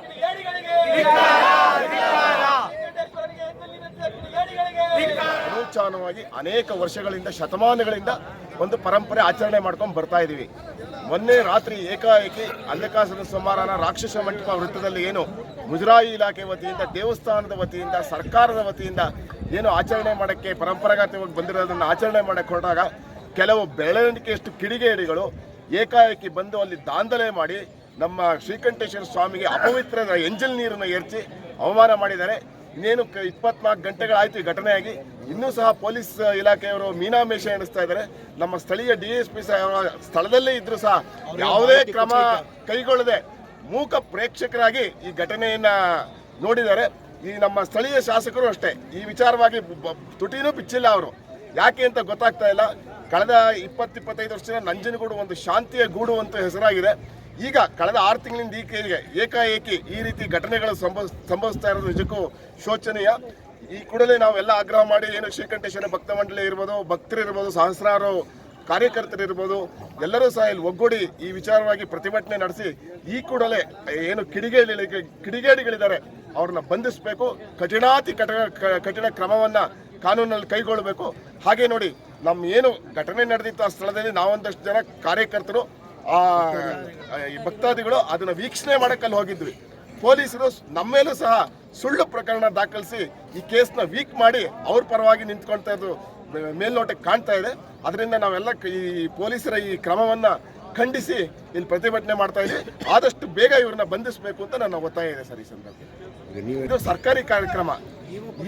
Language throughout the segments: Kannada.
ಕಿಡಿಗೇಡಿಗಳಿಗೆ ಅನುಚಾನವಾಗಿ ಅನೇಕ ವರ್ಷಗಳಿಂದ, ಶತಮಾನಗಳಿಂದ ಒಂದು ಪರಂಪರೆ ಆಚರಣೆ ಮಾಡ್ಕೊಂಡು ಬರ್ತಾ ಇದೀವಿ. ಮೊನ್ನೆ ರಾತ್ರಿ ಏಕಾಏಕಿ ಅಂಧಕಾಸುರ ಸಮಾರಾನ ರಾಕ್ಷಸ ಮಂಟಪ ವೃತ್ತದಲ್ಲಿ ಏನು ಮುಜರಾಯಿ ಇಲಾಖೆ ವತಿಯಿಂದ, ದೇವಸ್ಥಾನದ ವತಿಯಿಂದ, ಸರ್ಕಾರದ ವತಿಯಿಂದ ಏನು ಆಚರಣೆ ಮಾಡೋಕ್ಕೆ ಪರಂಪರಾಗತವಾಗಿ ಬಂದಿರೋದನ್ನು ಆಚರಣೆ ಮಾಡಕ್ಕೆ ಹೊರಟಾಗ ಕೆಲವು ಬೆಳವಣಿಗೆಯಷ್ಟು ಕಿಡಿಗೇಡಿಗಳು ಏಕಾಏಕಿ ಬಂದು ಅಲ್ಲಿ ದಾಂಧಲೆ ಮಾಡಿ ನಮ್ಮ ಶ್ರೀಕಂಠೇಶ್ವರ ಸ್ವಾಮಿಗೆ ಅಪವಿತ್ರ ಎಂಜಲ್ ನೀರನ್ನು ಎರಚಿ ಅವಮಾನ ಮಾಡಿದ್ದಾರೆ. ಇನ್ನೇನು ಇಪ್ಪತ್ನಾಲ್ಕು ಗಂಟೆಗಳಾಯ್ತು ಈ ಘಟನೆಯಾಗಿ. ಇನ್ನೂ ಸಹ ಪೊಲೀಸ್ ಇಲಾಖೆಯವರು ಮೀನಾಮೇಷ ಎಣಿಸ್ತಾ ಇದ್ದಾರೆ. ನಮ್ಮ ಸ್ಥಳೀಯ ಡಿ ಎಸ್ ಪಿ ಸ್ಥಳದಲ್ಲೇ ಇದ್ರು ಸಹ ಯಾವುದೇ ಕ್ರಮ ಕೈಗೊಳ್ಳದೆ ಮೂಕ ಪ್ರೇಕ್ಷಕರಾಗಿ ಈ ಘಟನೆಯನ್ನ ನೋಡಿದ್ದಾರೆ. ಈ ನಮ್ಮ ಸ್ಥಳೀಯ ಶಾಸಕರು ಅಷ್ಟೇ. ಈ ವಿಚಾರವಾಗಿ ತುಟಿನೂ ಬಿಚ್ಚಿಲ್ಲ ಅವರು. ಯಾಕೆ ಅಂತ ಗೊತ್ತಾಗ್ತಾ ಇಲ್ಲ. ಕಳೆದ ಇಪ್ಪತ್ತು ಇಪ್ಪತ್ತೈದು ವರ್ಷದ ನಂಜನಗೂಡು ಒಂದು ಶಾಂತಿಯ ಗೂಡು ಅಂತ ಹೆಸರಾಗಿದೆ. ಈಗ ಕಳೆದ ಆರು ತಿಂಗಳಿಂದ ಈ ಕೈಗೆ ಏಕಾಏಕಿ ಈ ರೀತಿ ಘಟನೆಗಳು ಸಂಭವ, ಸಂಭವಿಸ್ತಾ ಇರೋದು ನಿಜಕ್ಕೂ ಶೋಚನೀಯ. ಈ ಕೂಡಲೇ ನಾವೆಲ್ಲ ಆಗ್ರಹ ಮಾಡಿ ಏನು ಶ್ರೀಕಂಠೇಶ್ವರ ಭಕ್ತ ಮಂಡಳಿ ಇರ್ಬೋದು ಭಕ್ತರಿರ್ಬೋದು ಸಹಸ್ರಾರು ಕಾರ್ಯಕರ್ತರಿರ್ಬೋದು ಎಲ್ಲರೂ ಸಹ ಇಲ್ಲಿ ಒಗ್ಗೂಡಿ ಈ ವಿಚಾರವಾಗಿ ಪ್ರತಿಭಟನೆ ನಡೆಸಿ ಈ ಕೂಡಲೇ ಏನು ಕಿಡಿಗೇಡಿ ಕಿಡಿಗೇಡಿಗಳಿದ್ದಾರೆ, ಅವ್ರನ್ನ ಬಂಧಿಸಬೇಕು. ಕಠಿಣಾತಿ ಕಠಿಣ ಕಠಿಣ ಕ್ರಮವನ್ನ ಕಾನೂನಲ್ಲಿ ಕೈಗೊಳ್ಳಬೇಕು. ಹಾಗೆ ನೋಡಿ ನಮ್ಮ ಏನು ಘಟನೆ ನಡೆದಿತ್ತು ಆ ಸ್ಥಳದಲ್ಲಿ ನಾವೊಂದಷ್ಟು ಜನ ಕಾರ್ಯಕರ್ತರು, ಆ ಭಕ್ತಾದಿಗಳು ಅದನ್ನು ವೀಕ್ಷಣೆ ಮಾಡಕ್ಕೆ ಅಲ್ಲಿ ಹೋಗಿದ್ವಿ. ಪೊಲೀಸರು ನಮ್ಮ ಮೇಲೂ ಸಹ ಸುಳ್ಳು ಪ್ರಕರಣ ದಾಖಲಿಸಿ ಈ ಕೇಸ್ನ ವೀಕ್ ಮಾಡಿ ಅವ್ರ ಪರವಾಗಿ ನಿಂತ್ಕೊಳ್ತಾ ಇದ್ರು. ಮೇಲ್ನೋಟಕ್ಕೆ ಕಾಣ್ತಾ ಇದೆ. ಅದರಿಂದ ನಾವೆಲ್ಲ ಈ ಪೊಲೀಸರ ಈ ಕ್ರಮವನ್ನ ಖಂಡಿಸಿ ಇಲ್ಲಿ ಪ್ರತಿಭಟನೆ ಮಾಡ್ತಾ ಇದ್ದೀವಿ ಆದಷ್ಟು ಬೇಗ ಇವ್ರನ್ನ ಬಂಧಿಸಬೇಕು ಅಂತ ನನ್ನ ಒತ್ತಾಯ ಇದೆ ಸರ್ ಈ ಸಂದರ್ಭದಲ್ಲಿ. ಇದು ಸರ್ಕಾರಿ ಕಾರ್ಯಕ್ರಮ.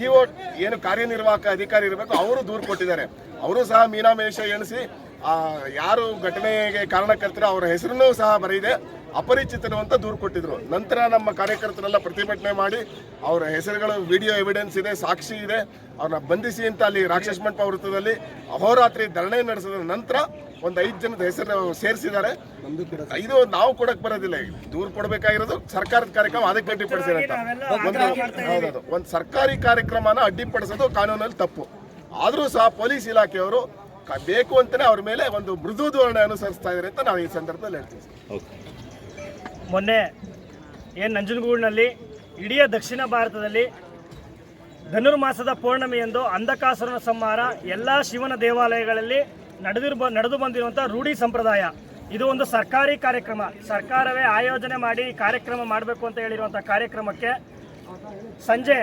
ಇಒ ಏನು ಕಾರ್ಯನಿರ್ವಾಹಕ ಅಧಿಕಾರಿ ಇರಬೇಕು, ಅವರು ದೂರು ಕೊಟ್ಟಿದ್ದಾರೆ. ಅವರು ಸಹ ಮೀನಾ ಮೀನಾಮೇಷ ಎಣಿಸಿ ಯಾರು ಘಟನೆಗೆ ಕಾರಣಕರ್ತರು ಅವರ ಹೆಸರನ್ನು ಸಹ ಬರೆಯಿದೆ ಅಪರಿಚಿತರು ಅಂತ ದೂರು ಕೊಟ್ಟಿದ್ರು. ನಂತರ ನಮ್ಮ ಕಾರ್ಯಕರ್ತರೆಲ್ಲ ಪ್ರತಿಭಟನೆ ಮಾಡಿ, ಅವರ ಹೆಸರುಗಳು, ವಿಡಿಯೋ ಎವಿಡೆನ್ಸ್ ಇದೆ, ಸಾಕ್ಷಿ ಇದೆ, ಅವ್ರನ್ನ ಬಂಧಿಸಿ ಅಂತ ಅಲ್ಲಿ ರಾಕ್ಷಸ್ ಮಂಟಪ ವೃತ್ತದಲ್ಲಿ ಅಹೋರಾತ್ರಿ ಧರಣಿ ನಡೆಸಿದ ನಂತರ ಒಂದು ಐದು ಜನದ ಹೆಸರು ಸೇರಿಸಿದ್ದಾರೆ. ಇದು ನಾವು ಕೊಡಕ್ ಬರೋದಿಲ್ಲ ದೂರು ಕೊಡಬೇಕಾಗಿರೋದು ಸರ್ಕಾರದ ಕಾರ್ಯಕ್ರಮ ಅದಕ್ಕೆ ಅಡ್ಡಿಪಡಿಸಿರಂತ ಒಂದು ಹೌದೌದು. ಒಂದು ಸರ್ಕಾರಿ ಕಾರ್ಯಕ್ರಮನ ಅಡ್ಡಿಪಡಿಸೋದು ಕಾನೂನಲ್ಲಿ ತಪ್ಪು. ಆದರೂ ಸಹ ಪೊಲೀಸ್ ಇಲಾಖೆಯವರು ಕ- ಬೇಕು ಅಂತಲೇ ಅವ್ರ ಮೇಲೆ ಒಂದು ಮೃದು ಧೋರಣೆ ಅನುಸರಿಸ್ತಾ ಇದ್ದಾರೆ ಅಂತ ನಾವು ಈ ಸಂದರ್ಭದಲ್ಲಿ ಹೇಳ್ತೀವಿ. ಮೊನ್ನೆ ಏನು ನಂಜನಗೂಡಿನಲ್ಲಿ ಇಡೀ ದಕ್ಷಿಣ ಭಾರತದಲ್ಲಿ ಧನುರ್ಮಾಸದ ಪೌರ್ಣಮಿಯಂದು ಅಂಧಕಾಸುರನ ಸಂಹಾರ ಎಲ್ಲ ಶಿವನ ದೇವಾಲಯಗಳಲ್ಲಿ ನಡೆದಿರು ನಡೆದು ಬಂದಿರುವಂಥ ರೂಢಿ ಸಂಪ್ರದಾಯ. ಇದು ಒಂದು ಸರ್ಕಾರಿ ಕಾರ್ಯಕ್ರಮ. ಸರ್ಕಾರವೇ ಆಯೋಜನೆ ಮಾಡಿ ಕಾರ್ಯಕ್ರಮ ಮಾಡಬೇಕು ಅಂತ ಹೇಳಿರುವಂಥ ಕಾರ್ಯಕ್ರಮಕ್ಕೆ ಸಂಜೆ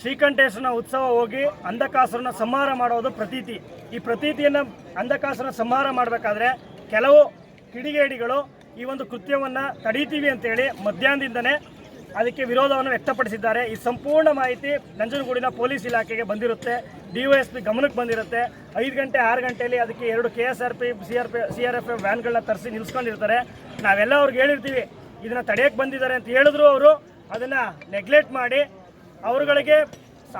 ಶ್ರೀಕಂಠೇಶ್ವರನ ಉತ್ಸವ ಹೋಗಿ ಅಂಧಕಾಸುರನ ಸಂಹಾರ ಮಾಡೋದು ಪ್ರತೀತಿ. ಈ ಪ್ರತೀತಿಯನ್ನು ಅಂಧಕಾಸುರನ ಸಂಹಾರ ಮಾಡಬೇಕಾದ್ರೆ ಕೆಲವು ಕಿಡಿಗೇಡಿಗಳು ಈ ಒಂದು ಕೃತ್ಯವನ್ನು ತಡೀತೀವಿ ಅಂತೇಳಿ ಮಧ್ಯಾಹ್ನದಿಂದನೇ ಅದಕ್ಕೆ ವಿರೋಧವನ್ನು ವ್ಯಕ್ತಪಡಿಸಿದ್ದಾರೆ. ಈ ಸಂಪೂರ್ಣ ಮಾಹಿತಿ ನಂಜನಗೂಡಿನ ಪೊಲೀಸ್ ಇಲಾಖೆಗೆ ಬಂದಿರುತ್ತೆ. ಡಿ ಗಮನಕ್ಕೆ ಬಂದಿರುತ್ತೆ. ಐದು ಗಂಟೆ, ಆರು ಗಂಟೆಯಲ್ಲಿ ಅದಕ್ಕೆ ಎರಡು K S R P C R P C R F F ವ್ಯಾನ್ಗಳನ್ನ ತರಿಸಿ ನಿಲ್ಲಿಸ್ಕೊಂಡಿರ್ತಾರೆ ನಾವೆಲ್ಲ ಅವ್ರಿಗೆ ಹೇಳಿರ್ತೀವಿ, ಇದನ್ನು ತಡೆಯಕ್ಕೆ ಬಂದಿದ್ದಾರೆ ಅಂತ ಹೇಳಿದ್ರು ಅವರು. ಅದನ್ನು ನೆಗ್ಲೆಕ್ಟ್ ಮಾಡಿ ಅವರುಗಳಿಗೆ,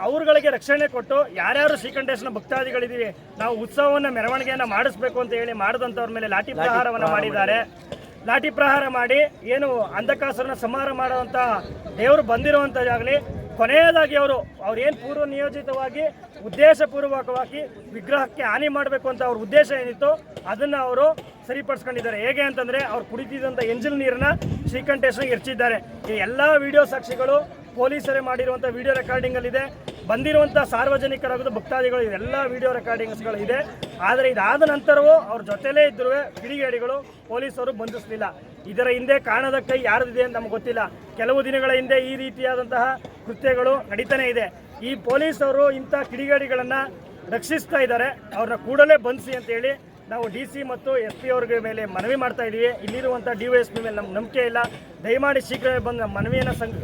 ಅವ್ರುಗಳಿಗೆ ರಕ್ಷಣೆ ಕೊಟ್ಟು ಯಾರ್ಯಾರು ಶ್ರೀಕಂಠೇಶ್ವರ ಭಕ್ತಾದಿಗಳಿದ್ದೀವಿ, ನಾವು ಉತ್ಸವವನ್ನು ಮೆರವಣಿಗೆಯನ್ನು ಮಾಡಿಸ್ಬೇಕು ಅಂತ ಹೇಳಿ ಮಾಡಿದಂಥವ್ರ ಮೇಲೆ ಲಾಠಿ ಪ್ರಹಾರವನ್ನು ಮಾಡಿದ್ದಾರೆ. ಲಾಠಿ ಪ್ರಹಾರ ಮಾಡಿ ಏನು ಅಂಧಕಾಸುರನ ಸಂಹಾರ ಮಾಡುವಂಥ ದೇವರು ಬಂದಿರುವಂಥದ್ದಾಗಲಿ ಕೊನೆಯದಾಗಿ ಅವರು, ಅವ್ರು ಏನು ಪೂರ್ವ ನಿಯೋಜಿತವಾಗಿ, ಉದ್ದೇಶಪೂರ್ವಕವಾಗಿ ವಿಗ್ರಹಕ್ಕೆ ಹಾನಿ ಮಾಡಬೇಕು ಅಂತ ಅವ್ರ ಉದ್ದೇಶ ಏನಿತ್ತು ಅದನ್ನು ಅವರು ಸರಿಪಡಿಸ್ಕೊಂಡಿದ್ದಾರೆ. ಹೇಗೆ ಅಂತಂದರೆ, ಅವ್ರು ಕುಡಿತಿದ್ದಂಥ ಎಂಜಿಲ್ ನೀರನ್ನ ಶ್ರೀಕಂಠೇಶ್ವರ ಎರಚಿದ್ದಾರೆ ಈ ಎಲ್ಲ ವಿಡಿಯೋ ಸಾಕ್ಷಿಗಳು ಪೊಲೀಸರೇ ಮಾಡಿರುವಂಥ ವಿಡಿಯೋ ರೆಕಾರ್ಡಿಂಗಲ್ಲಿದೆ. ಬಂದಿರುವಂಥ ಸಾರ್ವಜನಿಕರಾಗೋದು ಭಕ್ತಾದಿಗಳು, ಇದೆಲ್ಲ ವಿಡಿಯೋ ರೆಕಾರ್ಡಿಂಗ್ಸ್ಗಳು ಇದೆ ಆದರೆ ಇದಾದ ನಂತರವೂ ಅವ್ರ ಜೊತೆಲೇ ಇದ್ದರೂ ಕಿಡಿಗೇಡಿಗಳು, ಪೊಲೀಸರು ಬಂಧಿಸಲಿಲ್ಲ. ಇದರ ಹಿಂದೆ ಕಾಣದ ಕೈ ಯಾರದಿದೆ ಅಂತ ನಮ್ಗೆ ಗೊತ್ತಿಲ್ಲ. ಕೆಲವು ದಿನಗಳ ಹಿಂದೆ ಈ ರೀತಿಯಾದಂತಹ ಕೃತ್ಯಗಳು ನಡೀತಾನೆ ಇದೆ. ಈ ಪೊಲೀಸರು ಇಂಥ ಕಿಡಿಗೇಡಿಗಳನ್ನು ರಕ್ಷಿಸ್ತಾ ಇದ್ದಾರೆ. ಅವ್ರನ್ನ ಕೂಡಲೇ ಬಂಧಿಸಿ ಅಂತೇಳಿ ನಾವು ಡಿ ಸಿ ಮತ್ತು ಎಸ್ ಪಿ ಅವ್ರಿಗೆ ಮೇಲೆ ಮನವಿ ಮಾಡ್ತಾ ಇದ್ದೀವಿ. ಇಲ್ಲಿರುವಂಥ ಡಿ ವೈ ಎಸ್ ಪಿ ಮೇಲೆ ನಮ್ಗೆ ನಂಬಿಕೆ ಇಲ್ಲ. ದಯಮಾಡಿ ಶೀಘ್ರವೇ ಬಂದು ಮನವಿಯನ್ನು ಸಂಘ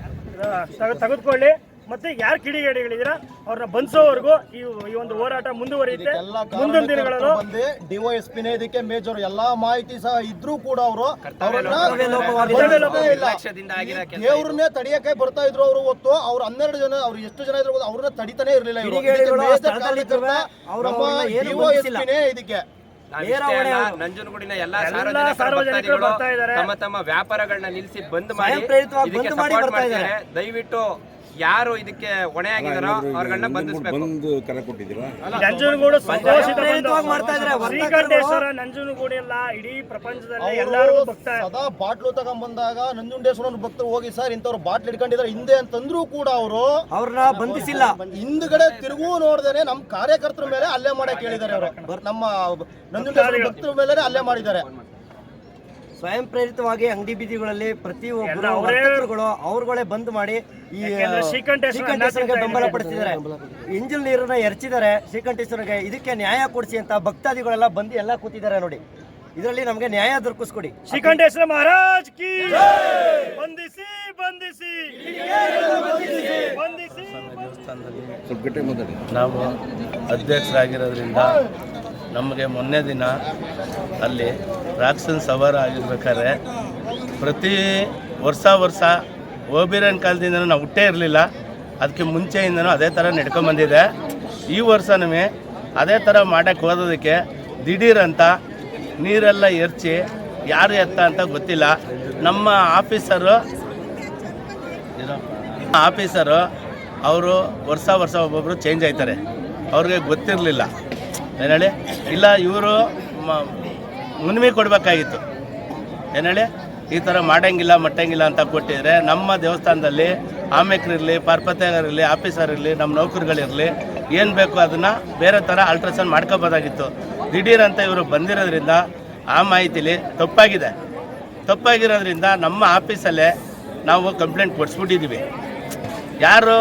ತೆಗೆದುಕೊಳ್ಳಿ. ಮತ್ತೆ ಯಾರು ಕಿಡಿಗೇಡಿಗಳಿದ್ದೀರಾ? ಅವ್ರನ್ನ ಬಂಧಿಸೋವರೆಗೂ ಈ ಈ ಒಂದು ಹೋರಾಟ ಮುಂದುವರಿಯುತ್ತೆ. ಎಲ್ಲ ಮುಂದಿನ ದಿನಗಳಲ್ಲೂ ಡಿವೈಎಸ್ಪಿ ಡಿವೈಎಸ್ಪಿನೇ ಇದಕ್ಕೆ ಮೇಜರ್ ಎಲ್ಲಾ ಮಾಹಿತಿ ಸಹ ಇದ್ರೂ ಕೂಡ ಅವರು ದೇವ್ರನ್ನೇ ತಡಿಯಕ್ಕೆ ಬರ್ತಾ ಇದ್ರು ಅವರು ಹೊತ್ತು. ಅವ್ರ ಹನ್ನೆರಡು ಜನ ಅವ್ರು ಎಷ್ಟು ಜನ ಇದ್ರು ಅವ್ರನ್ನ ತಡಿತಾನೆ ಇರಲಿಲ್ಲ ಡಿವೈಎಸ್ಪಿನೇ ಇದಕ್ಕೆ ನಂಜನಗೂಡಿನ ಎಲ್ಲಾ ಸಾರ್ವಜನಿಕರು ಸಾರ್ವಜನಿಕರು ಬರ್ತಾ ಇದ್ದಾರೆ. ತಮ್ಮ ತಮ್ಮ ವ್ಯಾಪಾರಗಳನ್ನ ನಿಲ್ಲಿಸಿ ಬಂದ್ ಮಾಡಿ ಇದಕ್ಕೆ ಬಂದ್ ಮಾಡಿ ಸಪೋರ್ಟ್ ಬರ್ತಾ ಮಾಡ್ತಾರೆ ದಯವಿಟ್ಟು ಯಾರು ಇದಕ್ಕೆ ಹೊಣೆ ಆಗಿದಾರೋ ಅವ್ರಗಳನ್ನ ಬಂಧಿಸ್ಬೇಕು. ಬಂದು ಕರೆ ಕೊಟ್ಟಿದ್ದೀರಾ? ನಂಜನಗೂಡು ಸಂತೋಷಿತ ಪ್ರೇರಿತವಾಗಿ ಮಾಡ್ತಾ ಇದ್ದಾರೆ. ಬಂದು ಶ್ರೀಕಂಠೇಶ್ವರ ನಂಜನಗೂಡು ಎಲ್ಲ ಇಡೀ ಪ್ರಪಂಚದಲ್ಲಿ ಎಲ್ಲರಿಗೂ ಅವರು ಭಕ್ತ. ಸದಾ ಬಾಟ್ಲು ತಗೊಂಡ್ಬಂದಾಗ ನಂಜುಂಡೇಶ್ವರನ ಭಕ್ತರು ಹೋಗಿ ಸರ್ ಇಂಥವ್ರು ಬಾಟ್ಲ್ ಹಿಡ್ಕೊಂಡಿದ್ದಾರೆ ಹಿಂದೆ ಅಂತಂದ್ರು ಕೂಡ ಅವರು ಅವ್ರನ್ನ ಬಂಧಿಸಿಲ್ಲ. ಹಿಂದ್ಗಡೆ ತಿರುಗೂ ನೋಡ್ದೇನೆ ನಮ್ಮ ಕಾರ್ಯಕರ್ತರ ಮೇಲೆ ಅಲ್ಲೇ ಮಾಡಕ್ ಹೇಳಿದ್ದಾರೆ ಅವರು. ನಮ್ಮ ನಂಜುಂಡೇಶ್ವರ ಭಕ್ತರ ಮೇಲೆ ಅಲ್ಲೇ ಮಾಡಿದ್ದಾರೆ. ಸ್ವಯಂ ಪ್ರೇರಿತವಾಗಿ ಅಂಗಡಿ ಬೀದಿಗಳಲ್ಲಿ ಪ್ರತಿ ಪ್ರತಿಯೊಬ್ಬರು ವರ್ತಕರುಗಳು ಅವ್ರುಗಳೇ ಬಂದ್ ಮಾಡಿ ಈ ಶ್ರೀಕಂಠೇಶ್ವರ ಬೆಂಬಲ ಪಡಿಸಿದ್ದಾರೆ. ಇಂಜಿಲ್ ನೀರನ್ನ ಎರಚಿದ್ದಾರೆ. ಶ್ರೀಕಂಠೇಶ್ವರಗೆ ಇದಕ್ಕೆ ನ್ಯಾಯ ಕೊಡಿಸಿ ಅಂತ ಭಕ್ತಾದಿಗಳೆಲ್ಲ ಬಂದು ಎಲ್ಲ ಕೂತಿದ್ದಾರೆ ನೋಡಿ. ಇದರಲ್ಲಿ ನಮಗೆ ನ್ಯಾಯ ದೊರಕಿಸ್ಕೊಡಿ. ಶ್ರೀಕಂಠೇಶ್ವರ ಮಹಾರಾಜ್ ಕಿ ಬಂಧಿಸಿ ಬಂಧಿಸಿ ಬಂಧಿಸಿ ನಾವು ಅಧ್ಯಕ್ಷರಾಗಿರೋದ್ರಿಂದ ನಮಗೆ ಮೊನ್ನೆ ದಿನ ಅಲ್ಲಿ ರಾಕ್ಷನ್ ಸವಾರ ಆಗಿರ್ಬೇಕಾದ್ರೆ ಪ್ರತಿ ವರ್ಷ ವರ್ಷ ಓಬಿರನ್ ಕಾಲದಿಂದ ನಾವು ಹುಟ್ಟೇ ಇರಲಿಲ್ಲ. ಅದಕ್ಕೆ ಮುಂಚೆಯಿಂದನೂ ಅದೇ ಥರ ನಡ್ಕೊಂಬಂದಿದೆ ಈ ವರ್ಷನೂ ಅದೇ ಥರ ಮಾಡೋಕ್ಕೆ ಹೋದೋದಕ್ಕೆ ದಿಢೀರಂತ ನೀರೆಲ್ಲ ಎರಚಿ ಯಾರು ಎತ್ತ ಅಂತ ಗೊತ್ತಿಲ್ಲ. ನಮ್ಮ ಆಫೀಸರು ಆಫೀಸರು ಅವರು ವರ್ಷ ವರ್ಷ ಒಬ್ಬೊಬ್ಬರು ಚೇಂಜ್ ಆಯ್ತಾರೆ. ಅವ್ರಿಗೆ ಗೊತ್ತಿರಲಿಲ್ಲ. ಏನು ಹೇಳಿ? ಇಲ್ಲ, ಇವರು ಮುನ್ವಿ ಕೊಡಬೇಕಾಗಿತ್ತು. ಏನು ಹೇಳಿ? ಈ ಥರ ಮಾಡಂಗಿಲ್ಲ, ಮಟ್ಟಂಗಿಲ್ಲ ಅಂತ ಕೊಟ್ಟಿದ್ರೆ ನಮ್ಮ ದೇವಸ್ಥಾನದಲ್ಲಿ ಆಮೇಕರಿರಲಿ ಪಾರ್ಪತ್ಯಾಗರಿರಲಿ ಆಫೀಸರ್ ಇರಲಿ, ನಮ್ಮ ನೌಕರಿಗಳಿರಲಿ ಏನು ಬೇಕು ಅದನ್ನು ಬೇರೆ ಥರ ಆಲ್ಟ್ರೇಷನ್ ಮಾಡ್ಕೋಬೋದಾಗಿತ್ತು. ದಿಢೀರಂತ ಇವರು ಬಂದಿರೋದ್ರಿಂದ ಆ ಮಾಹಿತಿಲಿ ತಪ್ಪಾಗಿದೆ. ತಪ್ಪಾಗಿರೋದ್ರಿಂದ ನಮ್ಮ ಆಫೀಸಲ್ಲೇ ನಾವು ಕಂಪ್ಲೇಂಟ್ ಕೊಡಿಸ್ಬಿಟ್ಟಿದ್ದೀವಿ ಯಾರು